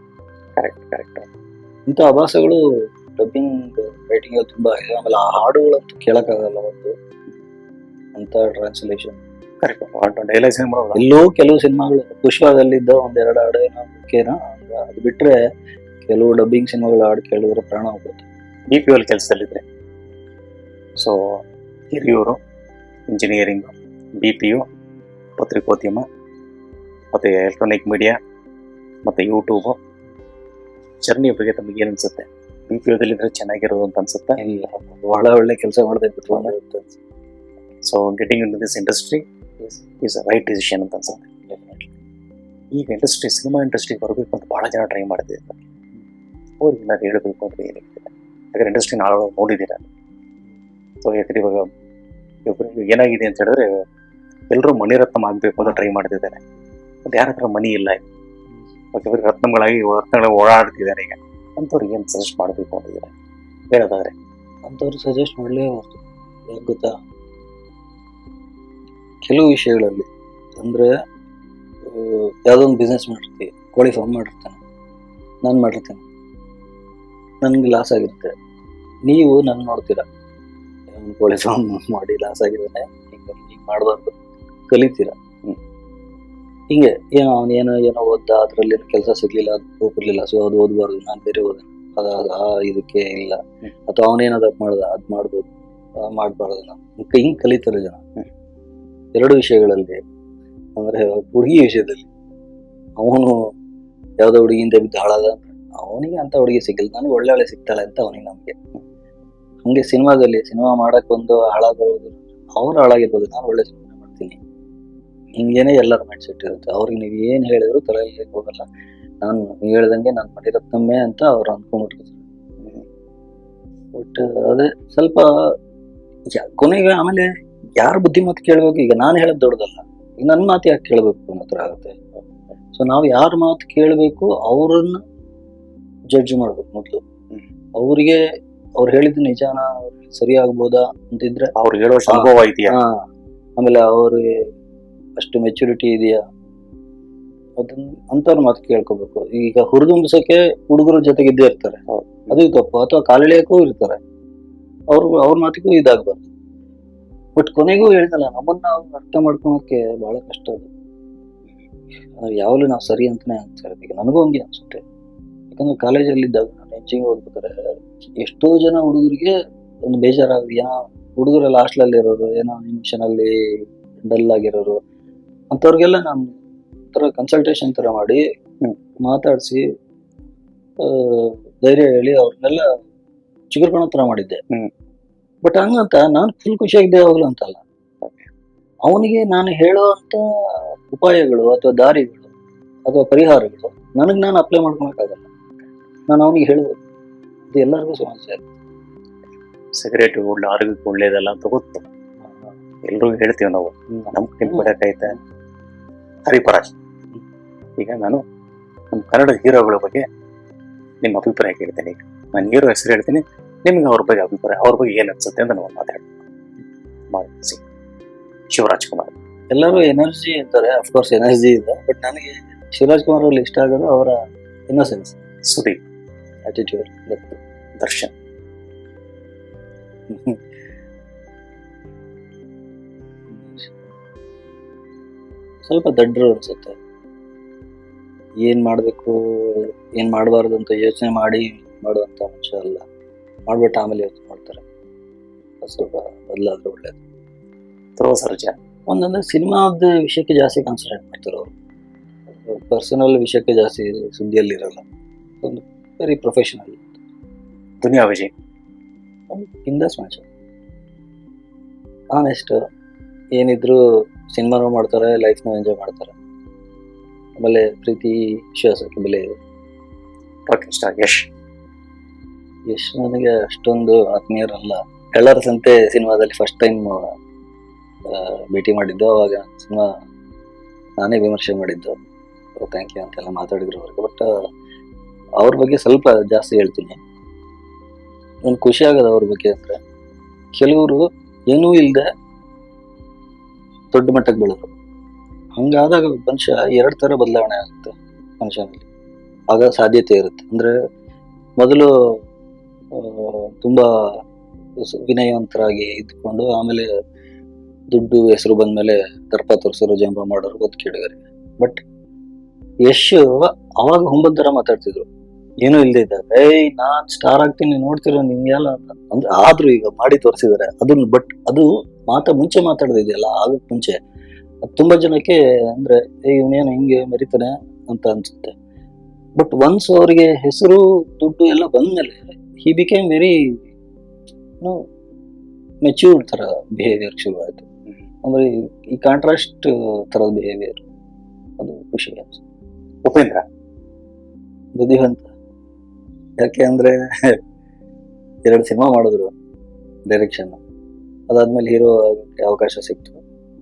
ಕರೆಕ್ಟ್ ಕರೆಕ್ಟ್ ಇಂಥ ಅಭಾಸಗಳು ಡಬ್ಬಿಂಗ್ ರೈಟಿಂಗ್ ತುಂಬಾ ಇದೆ. ಆಮೇಲೆ ಆ ಹಾಡುಗಳಂತೂ ಕೇಳಕ್ಕಾಗಲ್ಲ ಒಂದು. ಅಂತ ಟ್ರಾನ್ಸ್ಲೇಷನ್ ಕರೆಕ್ಟ್ ಮಾಡೋದು ಎಲ್ಲೋ ಕೆಲವು ಸಿನಿಮಾಗಳು ಪುಷ್ಪದಲ್ಲಿದ್ದ ಒಂದೆರಡು ಹಾಡು ಏನೋ ಮುಖ್ಯನ ಅದು ಬಿಟ್ರೆ ಕೆಲವು ಡಬ್ಬಿಂಗ್ ಸಿನಿಮಾಗಳು ಹಾಡು ಕೇಳಿದ್ರೆ ಪ್ರಾಣ ಹೋಗ್ಬೋದು B P L ಕೆಲಸದಲ್ಲಿದ್ದರೆ so Hiriyur engineering B P U ಪತ್ರಿಕೋದ್ಯಮ ಮತ್ತು ಎಲೆಕ್ಟ್ರಾನಿಕ್ ಮೀಡಿಯಾ ಮತ್ತು ಯೂಟ್ಯೂಬು ಜರ್ನಿ ಬಗ್ಗೆ ತಮಗೆ ಏನು ಅನಿಸುತ್ತೆ? ಬಿ ಪಿ ಯುದಲ್ಲಿದ್ದರೆ ಚೆನ್ನಾಗಿರೋದು ಅಂತ ಅನ್ಸುತ್ತೆ? ಇಲ್ಲ ಬಹಳ ಒಳ್ಳೆ ಕೆಲಸ ಮಾಡಿದೆ ಬಿಟ್ಟು so getting in this industry is a right decision ಅಂತ ಅನ್ಸುತ್ತೆ. ಈಗ ಇಂಡಸ್ಟ್ರಿ ಸಿನಿಮಾ ಇಂಡಸ್ಟ್ರಿ ಬರಬೇಕು ಅಂತ ಭಾಳ ಜನ ಟ್ರೈ ಮಾಡ್ತಿದ್ದಾರೆ. ಅವ್ರಿಗೆ ನಾನು ಹೇಳಬೇಕು ಅಂತ ಏನಿದೆ ಯಾಕಂದ್ರೆ ಇಂಡಸ್ಟ್ರಿ ನಾಳೆ ನೋಡಿದ್ದೀರ? ಸೊ ಯಾಕಂದ್ರೆ ಇವಾಗ ಇವಾಗ ಏನಾಗಿದೆ ಅಂತ ಹೇಳಿದ್ರೆ ಎಲ್ಲರೂ ಮಣಿರತ್ನಂ ಆಗಬೇಕು ಅಂತ ಟ್ರೈ ಮಾಡ್ತಿದ್ದಾರೆ. ಅದು ಯಾರ ಹತ್ರ ಮನಿ ಇಲ್ಲ ಯಾಕಂದ್ರೆ ರತ್ನಗಳಾಗಿ ರತ್ನಗಳ ಓಡಾಡ್ತಿದ್ದಾರೆ ಈಗ. ಅಂಥವ್ರಿಗೆ ಏನು ಸಜೆಸ್ಟ್ ಮಾಡಬೇಕು ಅಂತಿದ್ದಾರೆ ಹೇಳೋದಾದ್ರೆ. ಅಂಥವ್ರು ಸಜೆಸ್ಟ್ ಮಾಡಲೇಬಾರ್ದು ಯಾಕೆ ಗೊತ್ತಾ? ಕೆಲವು ವಿಷಯಗಳಲ್ಲಿ ಅಂದರೆ ಯಾವುದೋ ಒಂದು ಬಿಸ್ನೆಸ್ ಮಾಡಿರ್ತೀವಿ ಕೋಳಿ ಫಾರ್ಮ್ ಮಾಡಿರ್ತಾನೆ. ನಾನು ಮಾಡಿರ್ತೇನೆ. ನನ್ಗೆ ಲಾಸ್ ಆಗಿರುತ್ತೆ. ನೀವು ನನ್ನ ನೋಡ್ತೀರ. ಕೋಳಿ ಫಾರ್ಮ್ ಮಾಡಿ ಲಾಸ್ ಆಗಿದ್ದಾನೆ. ಹಿಂಗೆ ಹಿಂಗೆ ಮಾಡಬಾರ್ದು. ಕಲಿತೀರಾ. ಹಿಂಗೆ ಏನೋ ಅವನು ಏನೋ ಏನೋ ಓದ್ದ ಅದ್ರಲ್ಲಿ ಕೆಲಸ ಸಿಗ್ಲಿಲ್ಲ ಅದು ಹೋಗಿರ್ಲಿಲ್ಲ ಸೊ ಅದು ಓದಬಾರ್ದು ನಾನು ಬೇರೆ ಓದ. ಅದ ಆ ಇದಕ್ಕೆ ಇಲ್ಲ. ಅಥವಾ ಅಥವಾ ಅವನೇನದ ಮಾಡ್ದ ಅದ್ ಮಾಡ್ಬೋದು. ಮಾಡಬಾರ್ದು ನಾವು. ಹಿಂಗೆ ಹಿಂಗ್ ಕಲಿತಾರೆ ಜನ. ಎರಡು ವಿಷಯಗಳಲ್ಲಿ ಅಂದ್ರೆ ಹುಡುಗಿ ವಿಷಯದಲ್ಲಿ ಅವನು ಯಾವುದೋ ಹುಡುಗಿಯಿಂದ ಬಿದ್ದು ಹಾಳಾದ ಅವನಿಗೆ ಅಂತ ಹುಡುಗಿ ಸಿಕ್ಕಿಲ್ಲ ನನಗೆ ಒಳ್ಳೆ ಒಳ್ಳೆ ಸಿಗ್ತಾಳೆ ಅಂತ ಅವನಿಗೆ ನಮಗೆ ಹಂಗೆ ಸಿನಿಮಾದಲ್ಲಿ ಸಿನಿಮಾ ಮಾಡೋಕ್ಕೊಂದು ಹಾಳಾಗೋದು, ಅವ್ರು ಹಾಳಾಗಿರ್ಬೋದು. ನಾನು ಒಳ್ಳೆ ಸಿನಿಮಾ ಮಾಡ್ತೀನಿ. ಹಿಂಗೇನೆ ಎಲ್ಲರ ಮೈಂಡ್ ಸೆಟ್ ಇರುತ್ತೆ. ಅವ್ರಿಗೆ ನೀವು ಏನು ಹೇಳಿದ್ರು ತಲೆಗೆ ಹೋಗಲ್ಲ. ನಾನು ಹೇಳ್ದಂಗೆ ನಾನು ಮಣಿರತ್ನಮ್ಮೆ ಅಂತ ಅವ್ರು ಅನ್ಕೊಂಡ್ಬಿಟ್ಟಿರ್ತಾರೆ ಬಟ್ ಅದೇ ಸ್ವಲ್ಪ ಕೊನೆಗೆ ಆಮೇಲೆ ಯಾರ ಬುದ್ಧಿ ಕೇಳ್ಬೇಕು? ಈಗ ನಾನು ಹೇಳೋದು ದೊಡ್ಡದಲ್ಲ. ಈಗ ನನ್ನ ಮಾತು ಯಾಕೆ ಕೇಳಬೇಕು ಅನ್ನೋ ಥರ ಆಗುತ್ತೆ. ಸೊ ನಾವು ಯಾರ ಮಾತು ಕೇಳಬೇಕು, ಅವ್ರನ್ನ ಜಡ್ಜ್ ಮಾಡ್ಬೇಕು ಮೊದಲು. ಅವರಿಗೆ ಅವ್ರು ಹೇಳಿದ ನಿಜಾನ ಅವ್ರಿಗೆ ಸರಿ ಆಗ್ಬೋದಾ ಅಂತಿದ್ರೆ ಅವ್ರು ಹೇಳೋ ಅನುಭವ ಇದೆಯಾ? ಆಮೇಲೆ ಅವ್ರಿಗೆ ಅಷ್ಟು ಮೆಚುರಿಟಿ ಇದೆಯಾ? ಅದನ್ನ ಅಂತವ್ರ ಮಾತು ಕೇಳ್ಕೋಬೇಕು. ಈಗ ಹುರಿದುಂಬಿಸಕ್ಕೆ ಹುಡುಗರ ಜೊತೆಗೆ ಇದ್ದೇ ಇರ್ತಾರೆ. ಅದು ತಪ್ಪು. ಅಥವಾ ಕಾಲಿಳಿಯಕ್ಕೂ ಇರ್ತಾರೆ. ಅವ್ರು ಅವ್ರ ಮಾತಿಗೂ ಇದಾಗ್ಬಾರ್ದು. ಬಟ್ ಕೊನೆಗೂ ಹೇಳ್ತಲ್ಲ ನಮ್ಮನ್ನ ಅರ್ಥ ಮಾಡ್ಕೊಳಕ್ಕೆ ಬಹಳ ಕಷ್ಟ ಅದು. ಅದು ಯಾವಾಗಲೂ ನಾವು ಸರಿ ಅಂತಾನೆ ಅನ್ಸಿರೋದು ಈಗ ನನಗೂ ಹಂಗೆ ಅನ್ಸುತ್ತೆ. ಯಾಕಂದ್ರೆ ಕಾಲೇಜಲ್ಲಿ ಇದ್ದಾಗ ನಾನು ಹೆಚ್ಚಿಗೆ ಹೋಗ್ಬೇಕಾದ್ರೆ ಎಷ್ಟೋ ಜನ ಹುಡುಗರಿಗೆ ಒಂದು ಬೇಜಾರಾಗಿ ಏನೋ ಹುಡುಗರೆಲ್ಲ ಹಾಸ್ಟೆಲಲ್ಲಿ ಇರೋರು ಏನೋ ನಿಮಿಷನಲ್ಲಿ ಡಲ್ ಆಗಿರೋರು ಅಂಥವ್ರಿಗೆಲ್ಲ ನಾನು ಒಂಥರ ಕನ್ಸಲ್ಟೇಷನ್ ತರ ಮಾಡಿ ಮಾತಾಡಿಸಿ ಧೈರ್ಯ ಹೇಳಿ ಅವ್ರನ್ನೆಲ್ಲ ಚಿಗುರ್ಕೊಳೋ ತರ ಮಾಡಿದ್ದೆ. ಬಟ್ ಹಂಗಂತ ನಾನು ಫುಲ್ ಖುಷಿಯಾಗಿದ್ದೆ ಯಾವಾಗಲೂ ಅಂತಲ್ಲ. ಅವನಿಗೆ ನಾನು ಹೇಳುವಂತ ಉಪಾಯಗಳು ಅಥವಾ ದಾರಿಗಳು ಅಥವಾ ಪರಿಹಾರಗಳು ನನಗೆ ನಾನು ಅಪ್ಲೈ ಮಾಡ್ಕೊಳಕ್ಕಾಗಲ್ಲ. ನಾನು ಅವನಿಗೆ ಹೇಳ್ಬೋದು ಇದು ಎಲ್ಲರಿಗೂ ಸಮಸ್ಯೆ ಸಿಗರೇಟ್ ಒಳ್ಳೆ ಆರೋಗ್ಯಕ್ಕೆ ಒಳ್ಳೇದಲ್ಲ ಅಂತ ಗೊತ್ತು. ಎಲ್ಲರೂ ಹೇಳ್ತೀವಿ ನಾವು. ನಮ್ ಕೈಲಿ ಹರಿಪರಾಜ್ ಈಗ ನಾನು ನಮ್ಮ ಕನ್ನಡ ಹೀರೋಗಳ ಬಗ್ಗೆ ನಿಮ್ಮ ಅಭಿಪ್ರಾಯ ಕೇಳ್ತೇನೆ. ಈಗ ನಾನು ಹೀರೋ ಹೆಸರು ಹೇಳ್ತೀನಿ. ನಿಮ್ಗೆ ಅವ್ರ ಬಗ್ಗೆ ಅಭಿಪ್ರಾಯ ಅವ್ರ ಬಗ್ಗೆ ಏನು ಅನ್ಸುತ್ತೆ ಅಂತ ನಾವು ಮಾತಾಡ್ತೀವಿ ಸಿಂಗ್ ಶಿವರಾಜ್ ಕುಮಾರ್. ಎಲ್ಲರೂ ಎನರ್ಜಿ ಅಂತಾರೆ. ಅಫ್ಕೋರ್ಸ್ ಎನರ್ಜಿ ಇದೆ. ಬಟ್ ನನಗೆ ಶಿವರಾಜ್ ಕುಮಾರ್ ಅವ್ರಲ್ಲಿ ಇಷ್ಟ ಆಗೋದು ಅವರ ಇನ್ನೋಸೆನ್ಸ್ ಸುದೀಪ್. ಆಟಿಟ್ಯೂಡ್ ದರ್ಶನ್ ಸ್ವಲ್ಪ ದಡ್ರು ಅನ್ಸುತ್ತೆ. ಏನ್ ಮಾಡ್ಬೇಕು, ಏನ್ ಮಾಡಬಾರ್ದು ಅಂತ ಯೋಚನೆ ಮಾಡಿ ಮಾಡುವಂತ ಮನುಷ್ಯ ಅಲ್ಲ. ಮಾಡ್ಬಿಟ್ಟು ಆಮೇಲೆ ಯೋಚನೆ ಮಾಡ್ತಾರೆ. ಸ್ವಲ್ಪ ಬದಲಾದ್ರೆ ಒಳ್ಳೇದು. ಧ್ರುವ ಸರ್ಜಾ. ಒಂದೊಂದು ಸಿನಿಮಾದ ವಿಷಯಕ್ಕೆ ಜಾಸ್ತಿ ಕಾನ್ಸಂಟ್ರೇಟ್ ಮಾಡ್ತಾರೆ ಅವರು. ಪರ್ಸನಲ್ ವಿಷಯಕ್ಕೆ ಜಾಸ್ತಿ ಸುದ್ದಿಯಲ್ಲಿ ಇರಲ್ಲ. ವೆರಿ ಪ್ರೊಫೆಷನಲ್ ದುನಿಯಾ ವಿಜಯ್ ಇಂದಸ್ ಮ್ಯಾಚ್ ಆನೆಸ್ಟ್ ಏನಿದ್ರು ಸಿನಿಮಾನು ಮಾಡ್ತಾರೆ ಲೈಫ್ನು ಎಂಜಾಯ್ ಮಾಡ್ತಾರೆ. ಆಮೇಲೆ ಪ್ರೀತಿ ವಿಶ್ವಾಸಕ್ಕೆ ಬೆಲೆ. ಇದೆ ರಾಕಿಂಗ್ ಸ್ಟಾರ್ ಯಶ್ ಎಷ್ಟು ನನಗೆ ಅಷ್ಟೊಂದು ಆತ್ಮೀಯರಲ್ಲ. ಕಲರ್ಸ್ ಅಂತೆ ಸಿನಿಮಾದಲ್ಲಿ ಫಸ್ಟ್ ಟೈಮ್ ಭೇಟಿ ಮಾಡಿದ್ದು. ಅವಾಗ ಸಿನಿಮಾ ನಾನೇ ವಿಮರ್ಶೆ ಮಾಡಿದ್ದು. ಥ್ಯಾಂಕ್ ಯು ಅಂತೆಲ್ಲ ಮಾತಾಡಿದ್ರು ಅವ್ರಿಗೆ. ಬಟ್ ಅವ್ರ ಬಗ್ಗೆ ಸ್ವಲ್ಪ ಜಾಸ್ತಿ ಹೇಳ್ತೀನಿ. ನನ್ಗೆ ಖುಷಿ ಆಗೋದು ಅವ್ರ ಬಗ್ಗೆ ಅಂದ್ರೆ, ಕೆಲವರು ಏನೂ ಇಲ್ಲದೆ ದೊಡ್ಡ ಮಟ್ಟಕ್ಕೆ ಬೆಳೆದ್ರು. ಹಂಗಾದಾಗ ಮನುಷ್ಯ ಎರಡು ಥರ ಬದಲಾವಣೆ ಆಗುತ್ತೆ ಮನುಷ್ಯನಲ್ಲಿ. ಆಗ ಸಾಧ್ಯತೆ ಇರುತ್ತೆ. ಅಂದ್ರೆ ಮೊದಲು ತುಂಬಾ ವಿನಯವಂತರಾಗಿ ಇದ್ಕೊಂಡು ಆಮೇಲೆ ದುಡ್ಡು, ಹೆಸರು ಬಂದ್ಮೇಲೆ ದರ್ಪ ತೋರಿಸೋರು, ಜಂಬ ಮಾಡೋರು ಒದ್ಕಿಡಿಗರೆ ಬಟ್ ಯಶ್ ಅವಾಗ ಹುಂಬದ್ ಥರ ಮಾತಾಡ್ತಿದ್ರು. ಏನೂ ಇಲ್ಲದೆ ಇದ್ದಾಗ ಏಯ್ ನಾನ್ ಸ್ಟಾರ್ ಆಗ್ತೀನಿ ನೋಡ್ತಿರೋ ನಿಮ್ಗೆಲ್ಲ ಅಂದ್ರೆ ಆದ್ರೂ ಈಗ ಮಾಡಿ ತೋರಿಸಿದಾರೆ ಅದನ್ನ ಬಟ್ ಅದು ಮಾತಾ ಮುಂಚೆ ಮಾತಾಡ್ದಿದೆಯಲ್ಲ ಆಗಕ್ ಮುಂಚೆ. ಅದ್ ತುಂಬಾ ಜನಕ್ಕೆ ಅಂದ್ರೆ ಏ ಇವನೇನು ಹಿಂಗೆ ಮರಿತಾನೆ ಅಂತ ಅನ್ಸುತ್ತೆ. ಬಟ್ ಒನ್ಸ್ ಅವರಿಗೆ ಹೆಸರು ದುಡ್ಡು ಎಲ್ಲ ಬಂದ್ಮೇಲೆ ಹಿ ಬಿಕೇಮ್ ವೆರಿ ಮೆಚ್ಯೂರ್ಡ್ ತರ ಬಿಹೇವಿಯರ್ ಶುರು ಆಯ್ತು ಅಂದ್ರೆ ಈ- ಈ ಕಾಂಟ್ರಾಸ್ಟ್ ತರದ ಬಿಹೇವಿಯರ್ ಅದು ಖುಷಿ ಅನ್ಸುತ್ತೆ. ಉಪೇಂದ್ರ? ಬುದ್ಧಿವಂತ. ಯಾಕೆ ಅಂದ್ರೆ ಎರಡು ಸಿನಿಮಾ ಮಾಡಿದ್ರು ಡೈರೆಕ್ಷನ್ ಅದಾದ್ಮೇಲೆ ಹೀರೋ ಅವಕಾಶ ಸಿಕ್ತು.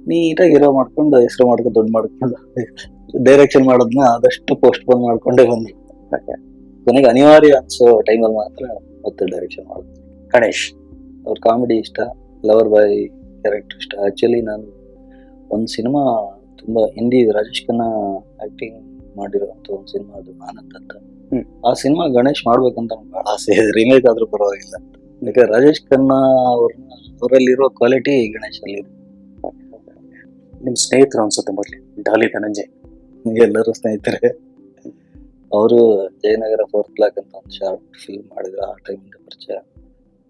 ನೀಟಾಗಿ ಹೀರೋ ಮಾಡ್ಕೊಂಡು, ಹೆಸರು ಮಾಡ್ಕೊಂಡು, ದುಡ್ಡು ಮಾಡ್ಕೊಂಡು ಡೈರೆಕ್ಷನ್ ಮಾಡೋದನ್ನ ಆದಷ್ಟು ಪೋಸ್ಟ್ ಪೋನ್ ಮಾಡ್ಕೊಂಡೇ ಬಂದ್ರು. ಕೊನೆಗೆ ಅನಿವಾರ್ಯ ಅನ್ಸೋ ಟೈಮಲ್ಲಿ ಮಾತ್ರ ಮತ್ತೆ ಡೈರೆಕ್ಷನ್ ಮಾಡೋದು. ಗಣೇಶ್, ಅವ್ರ ಕಾಮಿಡಿ ಇಷ್ಟ ಲವರ್ ಬಾಯ್ ಕ್ಯಾರೆಕ್ಟರ್ ಇಷ್ಟ. ಆ್ಯಕ್ಚುಲಿ ನಾನು ಒಂದು ಸಿನಿಮಾ ತುಂಬ, ಹಿಂದಿ ರಾಜೇಶ್ ಖನ್ನಾ ಆಕ್ಟಿಂಗ್ ಮಾಡಿರುವಂತ ಒಂದು ಸಿನಿಮಾ ಅದು ಆನಂದ್ ಅಂತ. ಆ ಸಿನಿಮಾ ಗಣೇಶ್ ಮಾಡ್ಬೇಕಂತ ಬಹಳ ಆಸೆ ಇದೆ. ರಿಮೇಕ್ ಆದ್ರೂ ಪರವಾಗಿಲ್ಲ. ಯಾಕಂದ್ರೆ ರಾಜೇಶ್ ಖನ್ನಾ ಅವ್ರ ಅವರಲ್ಲಿರೋ ಕ್ವಾಲಿಟಿ ಗಣೇಶ್ ಅಲ್ಲಿ. ನಿಮ್ ಸ್ನೇಹಿತರು ಅನ್ಸುತ್ತೆ ಮೊದ್ಲು ಡಾಲಿ ಧನಂಜಯ್. ಎಲ್ಲರೂ ಸ್ನೇಹಿತರೆ. ಅವರು ಜಯನಗರ ಫೋರ್ತ್ ಕ್ಲಾಕ್ ಅಂತ ಒಂದು ಶಾರ್ಟ್ ಫಿಲ್ಮ್ ಮಾಡಿದ್ರು. ಆ ಟೈಮಿಂದ ಪರಿಚಯ.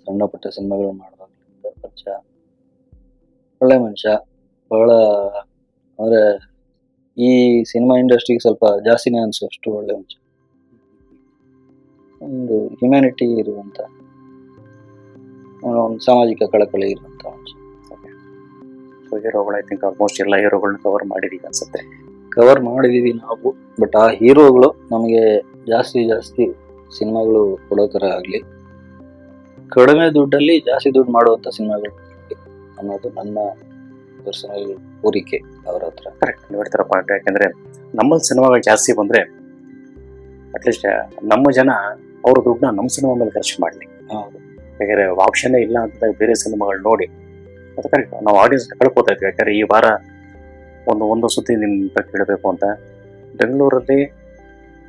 ಸಣ್ಣ ಪುಟ್ಟ ಸಿನಿಮಾಗಳು ಮಾಡುವಾಗಲಿಂದ ಪರಿಚಯ. ಒಳ್ಳೆ ಮನುಷ್ಯ. ಬಹಳ ಅಂದ್ರೆ ಈ ಸಿನಿಮಾ ಇಂಡಸ್ಟ್ರಿಗೆ ಸ್ವಲ್ಪ ಜಾಸ್ತಿನೇ ಅನ್ಸುವಷ್ಟು ಒಳ್ಳೆ ಅಂಶ. ಒಂದು ಹ್ಯುಮ್ಯಾನಿಟಿ ಇರುವಂತ ಒಂದು ಸಾಮಾಜಿಕ ಕಳಕಳಿ ಇರುವಂತ ಮನುಷ್ಯ ಹೀರೋಗಳು ಐ ಥಿಂಕ್ ಆಲ್ಮೋಸ್ಟ್ ಎಲ್ಲ ಹೀರೋಗಳನ್ನ ಕವರ್ ಮಾಡಿದೀವಿ ಅನ್ಸುತ್ತೆ. ಕವರ್ ಮಾಡಿದೀವಿ ನಾವು ಬಟ್ ಆ ಹೀರೋಗಳು ನಮಗೆ ಜಾಸ್ತಿ ಜಾಸ್ತಿ ಸಿನಿಮಾಗಳು ಕೊಡೋ ಥರ ಆಗಲಿ ಕಡಿಮೆ ದುಡ್ಡಲ್ಲಿ ಜಾಸ್ತಿ ದುಡ್ಡು ಮಾಡುವಂಥ ಸಿನಿಮಾಗಳು ಅನ್ನೋದು ನನ್ನ ಪರ್ಸನಲ್ ಕೋರಿಕೆ ಅವ್ರ ಹತ್ರ. ಕರೆಕ್ಟ್ ನೀವು ಹೇಳ್ತಾರ ಪಾಯಿಂಟ್ ಯಾಕಂದ್ರೆ ನಮ್ಮಲ್ಲಿ ಸಿನಿಮಾಗಳು ಜಾಸ್ತಿ ಬಂದ್ರೆ ಅಟ್ಲೀಸ್ಟ್ ನಮ್ಮ ಜನ ಅವ್ರ ದುಡ್ಡನ್ನ ನಮ್ಮ ಸಿನಿಮಾ ಮೇಲೆ ಖರ್ಚು ಮಾಡಲಿ. ಯಾಕಂದ್ರೆ ಆಪ್ಷನ್ನೇ ಇಲ್ಲ ಅಂತ ಬೇರೆ ಸಿನಿಮಾಗಳು ನೋಡಿ ಅದು ಕರೆಕ್ಟ್ ನಾವು ಆಡಿಯನ್ಸ್ ಕಳ್ಕೊತಾ ಇದ್ವಿ. ಯಾಕಂದ್ರೆ ಈ ವಾರ ಒಂದು ಒಂದು ಸುದ್ದಿ ನಿಮ್ ಹತ್ರ ಕೇಳಬೇಕು ಅಂತ. ಬೆಂಗಳೂರಲ್ಲಿ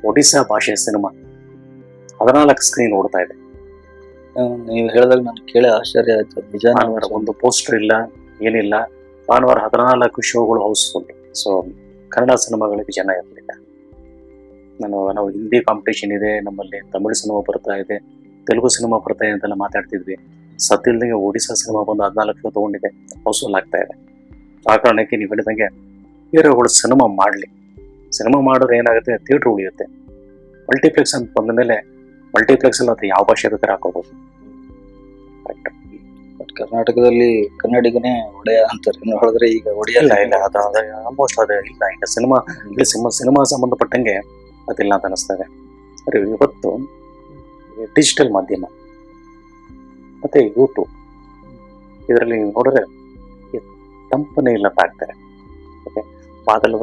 ಒಡಿಸ್ಸಾ ಭಾಷೆಯ ಸಿನಿಮಾ ಹದಿನಾಲ್ಕು ಸ್ಕ್ರೀನ್ ಓಡ್ತಾ ಇದೆ. ನೀವು ಹೇಳಿದಾಗ ನಾನು ಕೇಳಿ ಆಶ್ಚರ್ಯ ಆಯ್ತು. ನಿಜ ಒಂದು ಪೋಸ್ಟರ್ ಇಲ್ಲ ಏನಿಲ್ಲ. ಭಾನುವಾರ ಹದಿನಾಲ್ಕು ಶೋಗಳು ಹೌಸ್ಫುಲ್ ಸೊ ಕನ್ನಡ ಸಿನಿಮಾಗಳಿಗೆ ಜನ ಇರಲಿಲ್ಲ. ನಾನು, ನಾವು ಹಿಂದಿ ಕಾಂಪಿಟೇಷನ್ ಇದೆ, ನಮ್ಮಲ್ಲಿ ತಮಿಳು ಸಿನಿಮಾ ಬರ್ತಾ ಇದೆ, ತೆಲುಗು ಸಿನಿಮಾ ಬರ್ತಾ ಇದೆ ಅಂತೆಲ್ಲ ಮಾತಾಡ್ತಿದ್ವಿ. ಸದ್ಯಲ್ದಂಗೆ ಒಡಿಶಾ ಸಿನಿಮಾ ಬಂದು ಹದಿನಾಲ್ಕು ಶೋ ತೊಗೊಂಡಿದೆ ಹೌಸ್ಫುಲ್ ಆಗ್ತಾ ಇದೆ. ಆ ಕಾರಣಕ್ಕೆ ನೀವು ಹೇಳಿದಂಗೆ ಹೀರೋಗಳು ಸಿನಿಮಾ ಮಾಡಲಿ. ಸಿನಿಮಾ ಮಾಡಿದ್ರೆ ಏನಾಗುತ್ತೆ ಥಿಯೇಟ್ರ್ ಉಳಿಯುತ್ತೆ. ಮಲ್ಟಿಪ್ಲೆಕ್ಸ್ ಅಂತ ಬಂದ ಮೇಲೆ ಮಲ್ಟಿಪ್ಲೆಕ್ಸ್ ಅಲ್ಲಿ ಅದು ಯಾವ ಭಾಷೆ ಬೇಕಾದ್ರೆ ಬಟ್ ಕರ್ನಾಟಕದಲ್ಲಿ ಕನ್ನಡಿಗನೇ ಒಡೆಯ ಅಂತಾರೆ. ಹೇಳಿದ್ರೆ ಈಗ ಒಡೆಯ ಇಲ್ಲ ಇಲ್ಲ ಅದು ಆಲ್ಮೋಸ್ಟ್ ಅದೇ. ಇಲ್ಲ ಈಗ ಸಿನಿಮಾ ಇಲ್ಲಿ ಸಿನಿಮಾ ಸಿನಿಮಾ ಸಂಬಂಧಪಟ್ಟಂಗೆ ಅದಿಲ್ಲ ಅಂತ ಅನಿಸ್ತಾ ಇದೆ ಅರೆ ಇವತ್ತು ಡಿಜಿಟಲ್ ಮಾಧ್ಯಮ ಮತ್ತೆ ಯೂಟ್ಯೂಬ್ ಇದರಲ್ಲಿ ನೀವು ನೋಡಿದ್ರೆ ತಂಪನೇ ಇಲ್ಲ ಆಗ್ತಾರೆ. ಓಕೆ?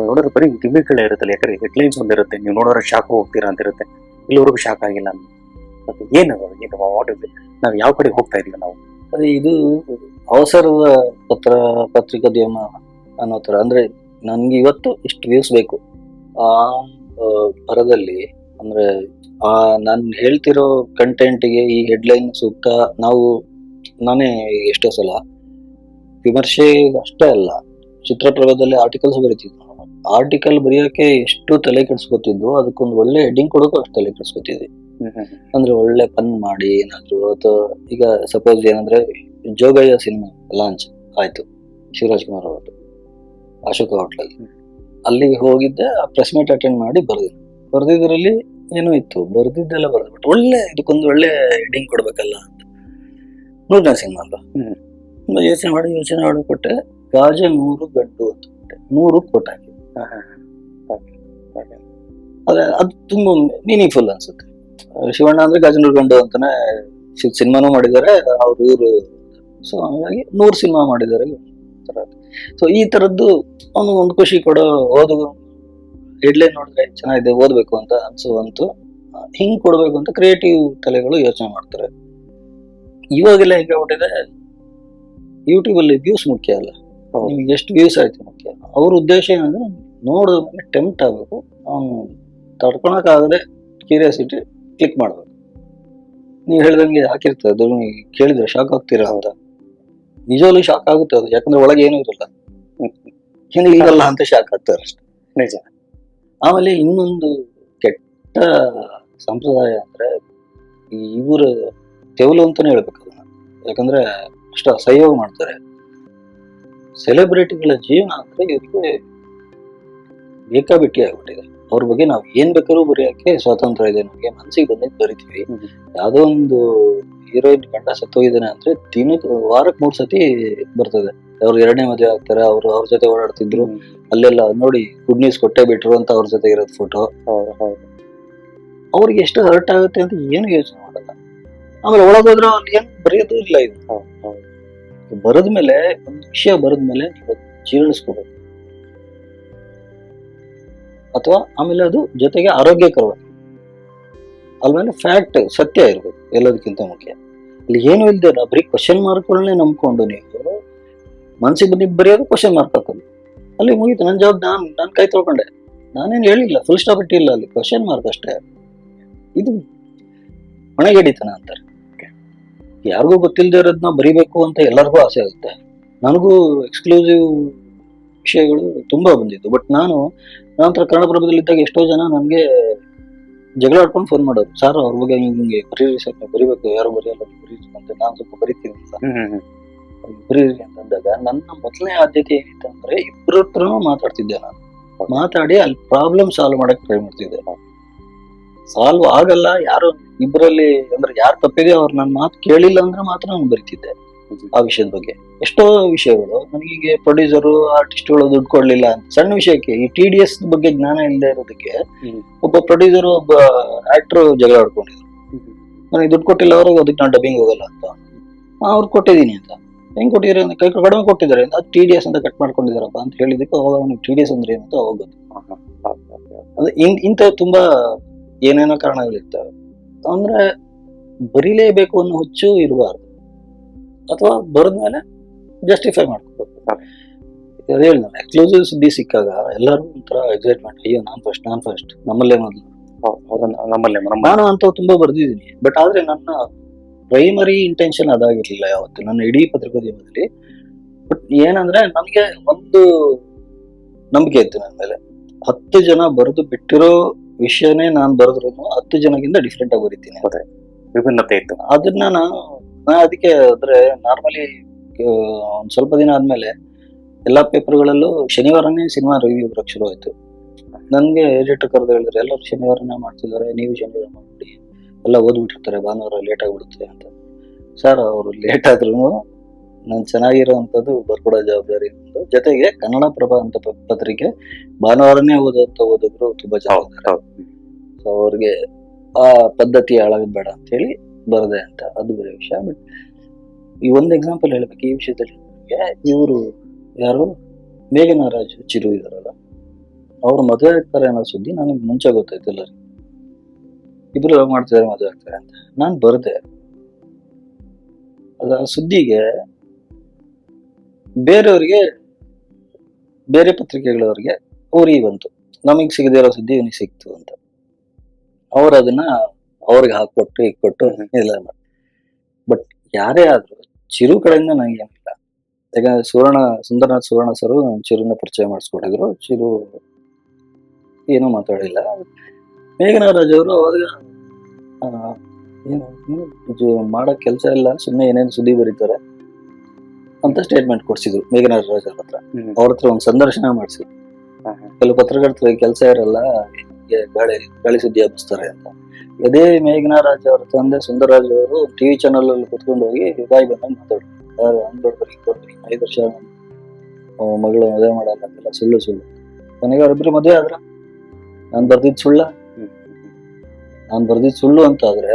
ನೋಡಿದ್ರೆ ಬರೀ ಗಿಮಿಕ್ಗಳೇ ಇರುತ್ತಲ್ಲ ಯಾಕಂದ್ರೆ ಹೆಡ್ಲೈನ್ಸ್ ಒಂದಿರುತ್ತೆ ನೀವು ನೋಡೋರು ಶಾಕ್ ಹೋಗ್ತೀರಾ ಅಂತ ಇರುತ್ತೆ. ಇಲ್ಲಿವರೆಗೂ ಶಾಕ್ ಆಗಿಲ್ಲ ಮತ್ತೆ ಏನದು ಏನು ವಾಟ್ ಇಸ್ ನಾವು ಯಾವ ಕಡೆ ಹೋಗ್ತಾ ಇದೀವಿ ನಾವು? ಅದೇ ಇದು ಅವಸರದ ಪತ್ರ ಪತ್ರಿಕೋದ್ಯಮ ಅನ್ನೋ ಥರ. ಅಂದರೆ ನನಗೆ ಇವತ್ತು ಇಷ್ಟು ವ್ಯೂಸ್ ಬೇಕು. ಆ ಪರದಲ್ಲಿ ಅಂದರೆ ಆ, ನಾನು ಹೇಳ್ತಿರೋ ಕಂಟೆಂಟ್ಗೆ ಈ ಹೆಡ್ಲೈನ್ ಸೂಕ್ತ ನಾವು, ನಾನೇ ಎಷ್ಟೋ ಸಲ ವಿಮರ್ಶೆ ಅಷ್ಟೇ ಅಲ್ಲ, ಚಿತ್ರಪ್ರಭದಲ್ಲಿ ಆರ್ಟಿಕಲ್ಸ್ ಬರೀತಿದ್ವಿ. ಆರ್ಟಿಕಲ್ ಬರೆಯೋಕೆ ಎಷ್ಟು ತಲೆ ಕೆಡಿಸ್ಕೊತಿದ್ವು ಅದಕ್ಕೊಂದು ಒಳ್ಳೆ ಹೆಡ್ಡಿಂಗ್ ಕೊಡೋಕೆ ಅಷ್ಟು ತಲೆ ಕೆಡಿಸ್ಕೊತಿದ್ವಿ. ಅಂದ್ರೆ ಒಳ್ಳೆ ಪನ್ ಮಾಡಿ ಏನಾದ್ರು ಅಥವಾ ಈಗ ಸಪೋಸ್ ಏನಂದ್ರೆ ಜೋಗಯ್ಯ ಸಿನಿಮಾ ಲಾಂಚ್ ಆಯ್ತು ಶಿವರಾಜ್ ಕುಮಾರ್ ಅವರು ಅಶೋಕ ಹೋಟ್ಲಲ್ಲಿ ಅಲ್ಲಿಗೆ ಹೋಗಿದ್ದೆ ಆ ಪ್ರೆಸ್ ಮೀಟ್ ಅಟೆಂಡ್ ಮಾಡಿ ಬರ್ದಿದ್ದೆ. ಬರ್ದಿದ್ರಲ್ಲಿ ಏನೋ ಇತ್ತು ಬರ್ದಿದ್ದೆಲ್ಲ ಬರ್ದು ಬಟ್ ಒಳ್ಳೆ ಇದಕ್ಕೊಂದು ಒಳ್ಳೆ ಹೆಡಿಂಗ್ ಕೊಡ್ಬೇಕಲ್ಲ ಅಂತ. ನೂರನೇ ಸಿನಿಮಾ. ತುಂಬಾ ಯೋಚನೆ ಮಾಡಿ ಯೋಚನೆ ಮಾಡಿ ಕೊಟ್ಟೆ ಗಾಜೆ ನೂರು ಗಡ್ಡು ಅಂತ ಕೊಟ್ಟೆ. ನೂರು ಕೊಟ್ಟಾಕಿ. ಅದೇ ಅದು ತುಂಬಾ ಮೀನಿಂಗ್ಫುಲ್ ಅನ್ಸುತ್ತೆ. ಶಿವಣ್ಣ ಅಂದ್ರೆ ಗಾಜನೂರು ಗಂಡು ಅಂತಾನೆ ಸಿನಿಮಾನು ಮಾಡಿದ್ದಾರೆ ಅವ್ರ ಊರು ಸೊ ಹಂಗಾಗಿ ನೂರು ಸಿನಿಮಾ ಮಾಡಿದ್ದಾರೆ ಸೊ ಈ ತರದ್ದು ಅವನು ಒಂದು ಖುಷಿ ಕೊಡೋ ಓದು ಹೆಡ್ಲೈನ್ ನೋಡಿದ್ರೆ ಚೆನ್ನಾಗಿದೆ ಓದ್ಬೇಕು ಅಂತ ಅನ್ಸುವಂತು ಹಿಂಗ್ ಕೊಡಬೇಕು ಅಂತ ಕ್ರಿಯೇಟಿವ್ ತಲೆಗಳು ಯೋಚನೆ ಮಾಡ್ತಾರೆ. ಇವಾಗೆಲ್ಲ ಹೇಗಾಗ್ಬಿಟ್ಟಿದೆ ಯೂಟ್ಯೂಬ್ ಅಲ್ಲಿ ವ್ಯೂಸ್ ಮುಖ್ಯ ಅಲ್ಲ. ನಿಮ್ಗೆ ಎಷ್ಟು ವ್ಯೂಸ್ ಆಯ್ತು ಮುಖ್ಯ ಅವ್ರ ಉದ್ದೇಶ ಏನಂದ್ರೆ ನೋಡಿದ ಮೇಲೆ ಟೆಂಪ್ಟ್ ಆಗಬೇಕು. ಅವನು ತಡ್ಕೊಳಕ್ಕಾಗದೆ ಕ್ಯೂರಿಯಾಸಿಟಿ ಕ್ಲಿಕ್ ಮಾಡಬೇಕು. ನೀವು ಹೇಳಿದಂಗೆ ಹಾಕಿರ್ತದೆ ಅದು ಕೇಳಿದ್ರೆ ಶಾಕ್ ಆಗ್ತೀರಾ ಅಂತ. ನಿಜವಾಗ್ಲೂ ಶಾಕ್ ಆಗುತ್ತೆ ಅದು ಯಾಕಂದ್ರೆ ಒಳಗೆ ಏನೂ ಇರಲ್ಲ. ಏನು ಇರಲ್ಲ ಅಂತ ಶಾಕ್ ಆಗ್ತಾರೆ ಅಷ್ಟೇ. ನಿಜ. ಆಮೇಲೆ ಇನ್ನೊಂದು ಕೆಟ್ಟ ಸಂಪ್ರದಾಯ ಅಂದ್ರೆ ಈ ಇವ್ರ ತೆವಲು ಅಂತಾನೆ ಹೇಳ್ಬೇಕು ಅದನ್ನ. ಯಾಕಂದ್ರೆ ಅಷ್ಟು ಅಸಹ್ಯೋಗ ಮಾಡ್ತಾರೆ. ಸೆಲೆಬ್ರಿಟಿಗಳ ಜೀವನ ಅಂದ್ರೆ ಇವರಿಗೆ ಬೇಕಾಬಿಟ್ಟಿ ಆಗ್ಬಿಟ್ಟಿದೆ. ಅವ್ರ ಬಗ್ಗೆ ನಾವು ಏನ್ ಬೇಕಾದ್ರೂ ಬರೆಯಕ್ಕೆ ಸ್ವಾತಂತ್ರ್ಯ ಇದೆ ನಮಗೆ ಮನ್ಸಿಗೆ ಬಂದಿದ್ದು ಬರಿತೀವಿ. ಯಾವುದೋ ಒಂದು ಹೀರೋಯಿನ್ ಗಂಡ ಸತ್ತೋಗಿದ್ದಾನೆ ಅಂದ್ರೆ ದಿನಕ್ಕೆ ವಾರಕ್ಕೆ ಮೂರ್ ಸತಿ ಬರ್ತದೆ. ಅವ್ರು ಎರಡನೇ ಮದುವೆ ಆಗ್ತಾರೆ ಅವ್ರು ಅವ್ರ ಜೊತೆ ಓಡಾಡ್ತಿದ್ರು. ಅಲ್ಲೆಲ್ಲ ನೋಡಿ ಗುಡ್ ನ್ಯೂಸ್ ಕೊಟ್ಟೆ ಬಿಟ್ರು ಅಂತ ಅವ್ರ ಜೊತೆ ಇರೋದು ಫೋಟೋ ಅವ್ರಿಗೆ ಎಷ್ಟು ಹರ್ಟ್ ಆಗುತ್ತೆ ಅಂತ ಏನು ಯೋಚನೆ ಮಾಡಲ್ಲ. ಆಮೇಲೆ ಒಳಗೋದ್ರೆ ಅವ್ರು ಏನು ಬರೆಯೋದು ಇಲ್ಲ ಇದು. ಬರೆದ್ ಮೇಲೆ ಬರೆದ್ಮೇಲೆ ಒಂದು ವಿಷಯ ಬರೆದ್ಮೇಲೆ ಜೀರ್ಣಿಸ್ಕೋಬೇಕು. ಅಥವಾ ಆಮೇಲೆ ಅದು ಜೊತೆಗೆ ಆರೋಗ್ಯಕರವಾಗಿ. ಆಮೇಲೆ ಫ್ಯಾಕ್ಟ್ ಸತ್ಯ ಇರಬೇಕು, ಎಲ್ಲದಕ್ಕಿಂತ ಮುಖ್ಯ. ಅಲ್ಲಿ ಏನು ಇಲ್ದೇ ಬರೀ ಕ್ವಶನ್ ಮಾರ್ಕ್ಗಳನ್ನೇ ನಂಬ್ಕೊಂಡು ನೀವು ಮನಸ್ಸಿಗೆ ಬಂದಿದ್ದು ಬರೆಯೋದು ಕ್ವಶನ್ ಮಾರ್ಕ್ ಹಾಕೋದು ಅಲ್ಲಿ ಮುಗೀತು ನನ್ನ ಜವಾಬ್ ನಾನು ನಾನು ಕೈ ತೊಳ್ಕೊಂಡೆ. ನಾನೇನು ಹೇಳಿಲ್ಲ ಫುಲ್ ಸ್ಟಾಪ್ ಇಟ್ಟಿಲ್ಲ ಅಲ್ಲಿ ಕ್ವಶನ್ ಮಾರ್ಕ್ ಅಷ್ಟೇ. ಇದು ಹೊಣೆಗೆಡಿತನ ಅಂತಾರೆ. ಯಾರಿಗೂ ಗೊತ್ತಿಲ್ಲದೆ ಇರೋದನ್ನ ಬರಿಬೇಕು ಅಂತ ಎಲ್ಲರಿಗೂ ಆಸೆ ಆಗುತ್ತೆ ನನಗೂ ಎಕ್ಸ್ಕ್ಲೂಸಿವ್ ವಿಷಯಗಳು ತುಂಬಾ ಬಂದಿದ್ದು. ಬಟ್ ನಾನು ನಂತರ ಕನ್ನಡಪ್ರಭದಲ್ಲಿ ಇದ್ದಾಗ ಎಷ್ಟೋ ಜನ ನನಗೆ ಜಗಳ ಆಡ್ಕೊಂಡು ಫೋನ್ ಮಾಡೋರು. ಸರ್ ಅವ್ರ ಬಗ್ಗೆ ಹಿಂಗೆ ಬರೀರಿ ಸರ್ ನೀವು ಬರಿಬೇಕು. ಯಾರು ಬರೆಯಲ್ಲ ಬರೀರಿ ಅಂತ ನಾನು ಸ್ವಲ್ಪ ಬರಿತೀನಿ ಅಂತ. ಬರೀರಿ ಅಂತಂದಾಗ ನನ್ನ ಮೊದಲನೇ ಆದ್ಯತೆ ಏನಿತ್ತು ಅಂದ್ರೆ ಇಬ್ಬರತ್ರ ಮಾತಾಡ್ತಿದ್ದೆ ನಾನು. ಮಾತಾಡಿ ಅಲ್ಲಿ ಪ್ರಾಬ್ಲಮ್ ಸಾಲ್ವ್ ಮಾಡಕ್ ಟ್ರೈ ಮಾಡ್ತಿದ್ದೆ. ಸಾಲ್ವ್ ಆಗಲ್ಲ ಯಾರು ಇಬ್ಬರಲ್ಲಿ ಅಂದ್ರೆ ಯಾರು ತಪ್ಪಿದೆ ಅವ್ರು ನನ್ನ ಮಾತು ಕೇಳಿಲ್ಲ ಅಂದ್ರೆ ಮಾತ್ರ ನಾನು ಬರಿತಿದ್ದೆ. ಆ ವಿಷಯದ ಬಗ್ಗೆ. ಎಷ್ಟೋ ವಿಷಯಗಳು ನನಗೆ ಪ್ರೊಡ್ಯೂಸರು ಆರ್ಟಿಸ್ಟ್ಗಳು ದುಡ್ಡು ಕೊಡ್ಲಿಲ್ಲ ಅಂತ. ಸಣ್ಣ ವಿಷಯಕ್ಕೆ ಈ ಟಿ ಡಿ ಎಸ್ ಬಗ್ಗೆ ಜ್ಞಾನ ಇಲ್ಲದೆ ಇರೋದಕ್ಕೆ ಒಬ್ಬ ಪ್ರೊಡ್ಯೂಸರ್ ಒಬ್ಬ ಆಕ್ಟರ್ ಜಗಳ ಆಡ್ಕೊಂಡಿದ್ರು. ನನಗೆ ದುಡ್ಡು ಕೊಟ್ಟಿಲ್ಲ ಅವ್ರಿಗೆ ಅದಕ್ಕೆ ನಾನು ಡಬ್ಬಿಂಗ್ ಹೋಗಲ್ಲ ಅಂತ. ಅವ್ರು ಕೊಟ್ಟಿದ್ದೀನಿ ಅಂತ. ಹೆಂಗ್ ಕೊಟ್ಟಿದ್ರೆ ಕೈ ಕಡಿಮೆ ಕೊಟ್ಟಿದ್ದಾರೆ ಅದು ಟಿ ಡಿ ಎಸ್ ಅಂತ ಕಟ್ ಮಾಡ್ಕೊಂಡಿದಾರಪ್ಪ ಅಂತ ಹೇಳಿದಕ್ಕೆ ಅವಾಗ ಅವ್ನಿಗೆ ಟಿ ಡಿ ಎಸ್ ಅಂದ್ರೆ ಏನಂತ ಅಂತ ಅವಾಗ ಗೊತ್ತು. ಹಾ, ಹಾ. ಹೌದು, ಹೌದು, ಹೌದು. ಅಂದ್ರೆ ಇನ್ ಇಂಥ ತುಂಬಾ ಏನೇನೋ ಕಾರಣಗಳಿರ್ತವೆ. ಅಂದ್ರೆ ಬರೀಲೇಬೇಕು ಅನ್ನೋ ಹುಚ್ಚು ಇರಬಾರ್ದು. ಅಥವಾ ಬರೆದ್ಮೇಲೆ ಜಸ್ಟಿಫೈ ಮಾಡ್ಕೋಬೇಕು. ಅದೇ ನಾನು ಎಕ್ಸ್ಕ್ಲೂಸಿವ್ ಸುದ್ದಿ ಸಿಕ್ಕಾಗ ಎಲ್ಲರೂ ಒಂಥರ ಎಕ್ಸೈಟ್ಮೆಂಟ್ ಅಯ್ಯೋ ನಾನು ಫಸ್ಟ್ ನಾನು ಫಸ್ಟ್ ನಮ್ಮಲ್ಲೇ ಮೊದಲು ನಮ್ಮಲ್ಲೇ ಮೊದಲು ನಾನು ಅಂತ ತುಂಬಾ ಬರೆದಿದ್ದೀನಿ. ಬಟ್ ಆದ್ರೆ ನನ್ನ ಪ್ರೈಮರಿ ಇಂಟೆನ್ಷನ್ ಅದಾಗಿರಲಿಲ್ಲ ಯಾವತ್ತು. ನನ್ನ ಇಡೀ ಪತ್ರಿಕೋದ್ಯಮದಲ್ಲಿ ಬಟ್ ಏನಂದ್ರೆ ನನಗೆ ಒಂದು ನಂಬಿಕೆ ಇತ್ತು ನನ್ನ ಮೇಲೆ. ಹತ್ತು ಜನ ಬರೆದು ಬಿಟ್ಟಿರೋ ವಿಷಯನೇ ನಾನು ಬರೆದ್ರು ಹತ್ತು ಜನಕ್ಕಿಂತ ಡಿಫ್ರೆಂಟ್ ಆಗಿ ಬರೀತೀನಿ ವಿಭಿನ್ನತೆ ಇತ್ತು. ಅದನ್ನ ನಾನು ನಾ ಅದಕ್ಕೆ ಅಂದ್ರೆ ನಾರ್ಮಲಿ ಒಂದು ಸ್ವಲ್ಪ ದಿನ ಆದ್ಮೇಲೆ ಎಲ್ಲಾ ಪೇಪರ್ಗಳಲ್ಲೂ ಶನಿವಾರನೇ ಸಿನಿಮಾ ರಿವ್ಯೂ ಬರೋಕ್ ಶುರು ಆಯ್ತು. ನನ್ಗೆ ಎಡಿಟರ್ ಕರೆದು ಹೇಳಿದ್ರೆ ಎಲ್ಲರೂ ಶನಿವಾರನೇ ಮಾಡ್ತಿದ್ದಾರೆ ನೀವು ಶನಿವಾರ ಮಾಡ್ಬಿಡಿ. ಎಲ್ಲ ಓದ್ಬಿಟ್ಟಿರ್ತಾರೆ ಭಾನುವಾರ ಲೇಟ್ ಆಗ್ಬಿಡುತ್ತೆ ಅಂತ. ಸರ್ ಅವರು ಲೇಟ್ ಆದ್ರೂ ನಾನು ಚೆನ್ನಾಗಿರೋವಂಥದ್ದು ಬರ್ಕೊಡೋ ಜವಾಬ್ದಾರಿ ಅಂತ ಜೊತೆಗೆ ಕನ್ನಡ ಪ್ರಭಾ ಅಂತ ಪತ್ರಿಕೆ ಭಾನುವಾರನೇ ಓದೋಂಥ ಓದಿದ್ರು ತುಂಬಾ ಇದ್ದಾರೆ. ಸೊ ಅವ್ರಿಗೆ ಆ ಪದ್ಧತಿ ಹಾಳಾಗೋದ್ ಬೇಡ ಅಂತ ಹೇಳಿ ಬರದೆ ಅಂತ ಅದು ಬೇರೆ ವಿಷಯ. ಬಟ್ ಈ ಒಂದು ಎಕ್ಸಾಂಪಲ್ ಹೇಳ್ಬೇಕು. ಈ ವಿಷಯದಲ್ಲಿ ಇವರು ಯಾರು? ಮೇಘನಾರಾಜ್ ಚಿರು ಇದಾರಲ್ಲ. ಅವ್ರು ಮದುವೆ ಆಗ್ತಾರೆ ಅನ್ನೋ ಸುದ್ದಿ ನನಗೆ ಮುಂಚೆ ಗೊತ್ತಾಯ್ತು ಎಲ್ಲರಿಗೂ. ಇಬ್ರು ಲವ್ ಮಾಡ್ತಿದ್ದಾರೆ ಮದುವೆ ಆಗ್ತಾರೆ ಅಂತ. ನಾನು ಬರ್ದೆ. ಅದ ಸುದ್ದಿಗೆ ಬೇರೆಯವ್ರಿಗೆ, ಬೇರೆ ಪತ್ರಿಕೆಗಳವ್ರಿಗೆ ಊರಿಗೆ ಬಂತು. ನಮಗೆ ಸಿಗದೇ ಇರೋ ಸುದ್ದಿ ಇವನಿಗೆ ಸಿಕ್ತು ಅಂತ. ಅವ್ರು ಅದನ್ನ ಅವ್ರಿಗೆ ಹಾಕೊಟ್ಟು ಈಗ ಕೊಟ್ಟು ಇಲ್ಲ ಬಟ್ ಯಾರೇ ಆದ್ರೂ ಚಿರು ಕಡೆಯಿಂದ ನಂಗೆ ಏನಿಲ್ಲ. ಯಾಕಂದ್ರೆ ಸುವರ್ಣ ಸುಂದರನಾಥ್ ಸುವರ್ಣ ಸರು ಚಿರುನ ಪರಿಚಯ ಮಾಡಿಸ್ಕೊಟ್ಟಿದ್ರು ಚಿರು ಏನೂ ಮಾತಾಡಿಲ್ಲ. ಮೇಘನಾರಾಜ್ ಅವರು ಅವಾಗ ಏನು ಮಾಡೋ ಕೆಲಸ ಇಲ್ಲ ಸುಮ್ಮನೆ ಏನೇನು ಸುದ್ದಿ ಬರೀತಾರೆ ಅಂತ ಸ್ಟೇಟ್ಮೆಂಟ್ ಕೊಡ್ಸಿದ್ರು ಮೇಘನಾರಾಜ್ ಅವ್ರ ಹತ್ರ. ಅವ್ರ ಹತ್ರ ಒಂದು ಸಂದರ್ಶನ ಮಾಡಿಸಿದ್ರು. ಕೆಲವು ಪತ್ರಕರ್ತರಿಗೆ ಕೆಲಸ ಇರಲ್ಲ ಹೀಗೆ ಗಾಳಿ ಗಾಳಿ ಸುದ್ದಿ ಹಬ್ಬಿಸ್ತಾರೆ ಅಂತ. ಅದೇ ಮೇಘನಾರಾಜ್ ಅವರ ತಂದೆ ಸುಂದರರಾಜ್ ಅವರು ಟಿವಿ ಚಾನಲ್ ಅಲ್ಲಿ ಕುತ್ಕೊಂಡು ಹೋಗಿ ಬಾಯಿ ಬಂದಂಗೆ ಮಾತಾಡ್ರು. ಸರ್ ಹಂಗ್ ಬರ್ಬೇಡಿ ಐದು ವರ್ಷ ಮಗಳು ಮದುವೆ ಮಾಡಲ್ಲ ಅಂತೆಲ್ಲ ಸುಳ್ಳು ಸುಳ್ಳು. ಕೊನೆಗೆ ಅವರಿಬ್ರು ಮದುವೆ ಆದ್ರ? ನಾನ್ ಬರ್ದಿದ್ ಸುಳ್ಳ? ನಾನು ನಾನ್ ಬರ್ದಿದ್ ಸುಳ್ಳು ಅಂತ ಆದ್ರೆ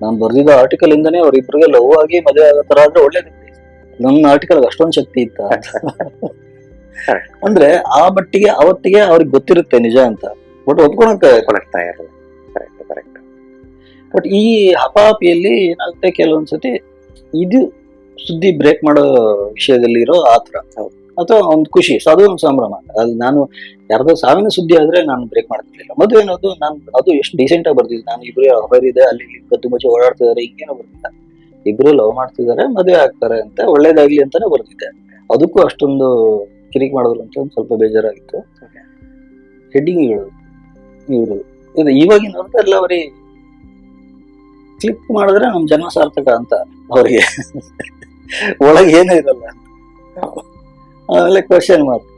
ನಾನ್ ಬರ್ದಿದ್ದ ಆರ್ಟಿಕಲ್ ಇಂದನೇ ಅವ್ರಿಬ್ರಿಗೆ ಲವ್ ಆಗಿ ಮದುವೆ ಆಗೋ ತರ ಆದ್ರೆ ಒಳ್ಳೇದಿತ್ತು ನನ್ನ ಆರ್ಟಿಕಲ್ ಅಷ್ಟೊಂದು ಶಕ್ತಿ ಇತ್ತ? ಅಂದ್ರೆ ಆ ಮಟ್ಟಿಗೆ ಅವತ್ತಿಗೆ ಅವ್ರಿಗೆ ಗೊತ್ತಿರುತ್ತೆ ನಿಜ ಅಂತ. ಬಟ್ ಒಪ್ಕೊಳಕ್ಕೆ ಕರೆಕ್ಟ್ ಇರಲ್ಲ ಕರೆಕ್ಟ್ ಕರೆಕ್ಟ್ ಬಟ್ ಈ ಹಪಾಪಿಯಲ್ಲಿ ಏನಾಗುತ್ತೆ ಕೆಲವೊಂದ್ಸತಿ ಇದು ಸುದ್ದಿ ಬ್ರೇಕ್ ಮಾಡೋ ವಿಷಯದಲ್ಲಿ ಇರೋ ಆತರ ಥರ. ಅಥವಾ ಒಂದು ಖುಷಿ ಸೊ ಅದು ಒಂದು ಸಂಭ್ರಮ. ಅದು ನಾನು ಯಾರ್ದೋ ಸಾವಿನ ಸುದ್ದಿ ಆದ್ರೆ ನಾನು ಬ್ರೇಕ್ ಮಾಡ್ತಿರ್ಲಿಲ್ಲ. ಮದುವೆ ಅನ್ನೋದು ನಾನು ಅದು ಎಷ್ಟು ಡೀಸೆಂಟ್ ಆಗಿ ಬರ್ತಿದ್ದೆ ನಾನು ಇಬ್ಬರು ಇದೆ ಅಲ್ಲಿ ಕದ್ದು ಮುಚ್ಚಿ ಓಡಾಡ್ತಿದ್ದಾರೆ ಹಿಂಗೇನೋ ಬರ್ತಿಲ್ಲ. ಇಬ್ರು ಲವ್ ಮಾಡ್ತಿದ್ದಾರೆ ಮದುವೆ ಆಗ್ತಾರೆ ಅಂತ ಒಳ್ಳೇದಾಗ್ಲಿ ಅಂತಾನೆ ಬರ್ತಿದ್ದೆ. ಅದಕ್ಕೂ ಅಷ್ಟೊಂದು ಕಿರಿಕ್ ಮಾಡಿದ್ರು ಅಂತ ಒಂದು ಸ್ವಲ್ಪ ಬೇಜಾರಾಗಿತ್ತು. ಹೆಡ್ಡಿಂಗ್ಗಳು ಇವರು. ಇದು ಇವಾಗಿನ ಅಂತಲ್ಲ ಕ್ಲಿಕ್ ಮಾಡಿದ್ರೆ ನಮ್ ಜನ್ಮ ಸಾರ್ಥಕ ಅಂತ ಅವ್ರಿಗೆ. ಒಳಗೆ ಏನೂ ಇರಲ್ಲ. ಆಮೇಲೆ ಕ್ವಶನ್ ಮಾರ್ಕ್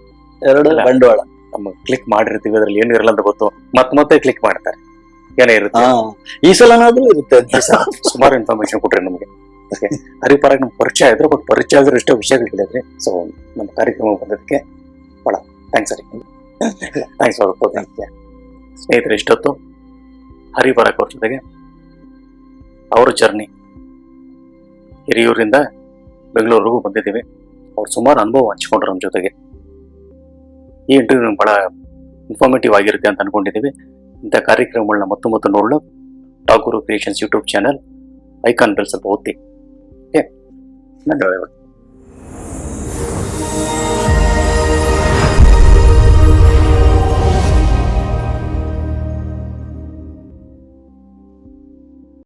ಎರಡು. ಬಂಡವಾಳ. ನಮ್ಮ ಕ್ಲಿಕ್ ಮಾಡಿರ್ತೀವಿ ಅದ್ರಲ್ಲಿ ಏನು ಇರಲ್ಲ ಅಂತ ಗೊತ್ತು. ಮತ್ ಮತ್ತೆ ಕ್ಲಿಕ್ ಮಾಡ್ತಾರೆ. ಏನೇ ಇರುತ್ತೆ? ಈ ಸಲನಾದ್ರೂ ಇರುತ್ತೆ ಸುಮಾರು ಇನ್ಫಾರ್ಮೇಶನ್ ಕೊಟ್ರಿ ನಮಗೆ. ಹರಿಪರಾಗ್ ನಮ್ಗೆ ಪರಿಚಯ ಆಯ್ತು ಬಟ್ ಪರಿಚಯ ಆದ್ರೆ ಎಷ್ಟೋ ವಿಷಯಗಳು ಹೇಳಿದ್ರಿ ಸೊ ನಮ್ಮ ಕಾರ್ಯಕ್ರಮ ಬಂದದಕ್ಕೆ ಬಹಳ ಥ್ಯಾಂಕ್ಸ್ ಹರಿ. ಥ್ಯಾಂಕ್ಸ್ ಫಾರ್ ಸ್ನೇಹಿತರೆ, ಇಷ್ಟೊತ್ತು ಅವ್ರ ಜೊತೆಗೆ ಅವ್ರ ಜರ್ನಿ ಹಿರಿಯೂರಿಂದ ಬೆಂಗಳೂರಿಗೂ ಬಂದಿದ್ದೀವಿ. ಅವ್ರು ಸುಮಾರು ಅನುಭವ ಹಂಚ್ಕೊಂಡ್ರು ನಮ್ಮ ಜೊತೆಗೆ. ಈ ಇಂಟರ್ವ್ಯೂ ಬಹಳ ಇನ್ಫಾರ್ಮೇಟಿವ್ ಆಗಿರುತ್ತೆ ಅಂತ ಅನ್ಕೊಂಡಿದ್ದೀವಿ. ಇಂಥ ಕಾರ್ಯಕ್ರಮಗಳನ್ನ ಮತ್ತು ಮತ್ತು ನೋಡಲು Tagore creations YouTube channel icon bell ಸ್ವಲ್ಪ ಓಕೆ ಧನ್ಯವಾದಗಳು.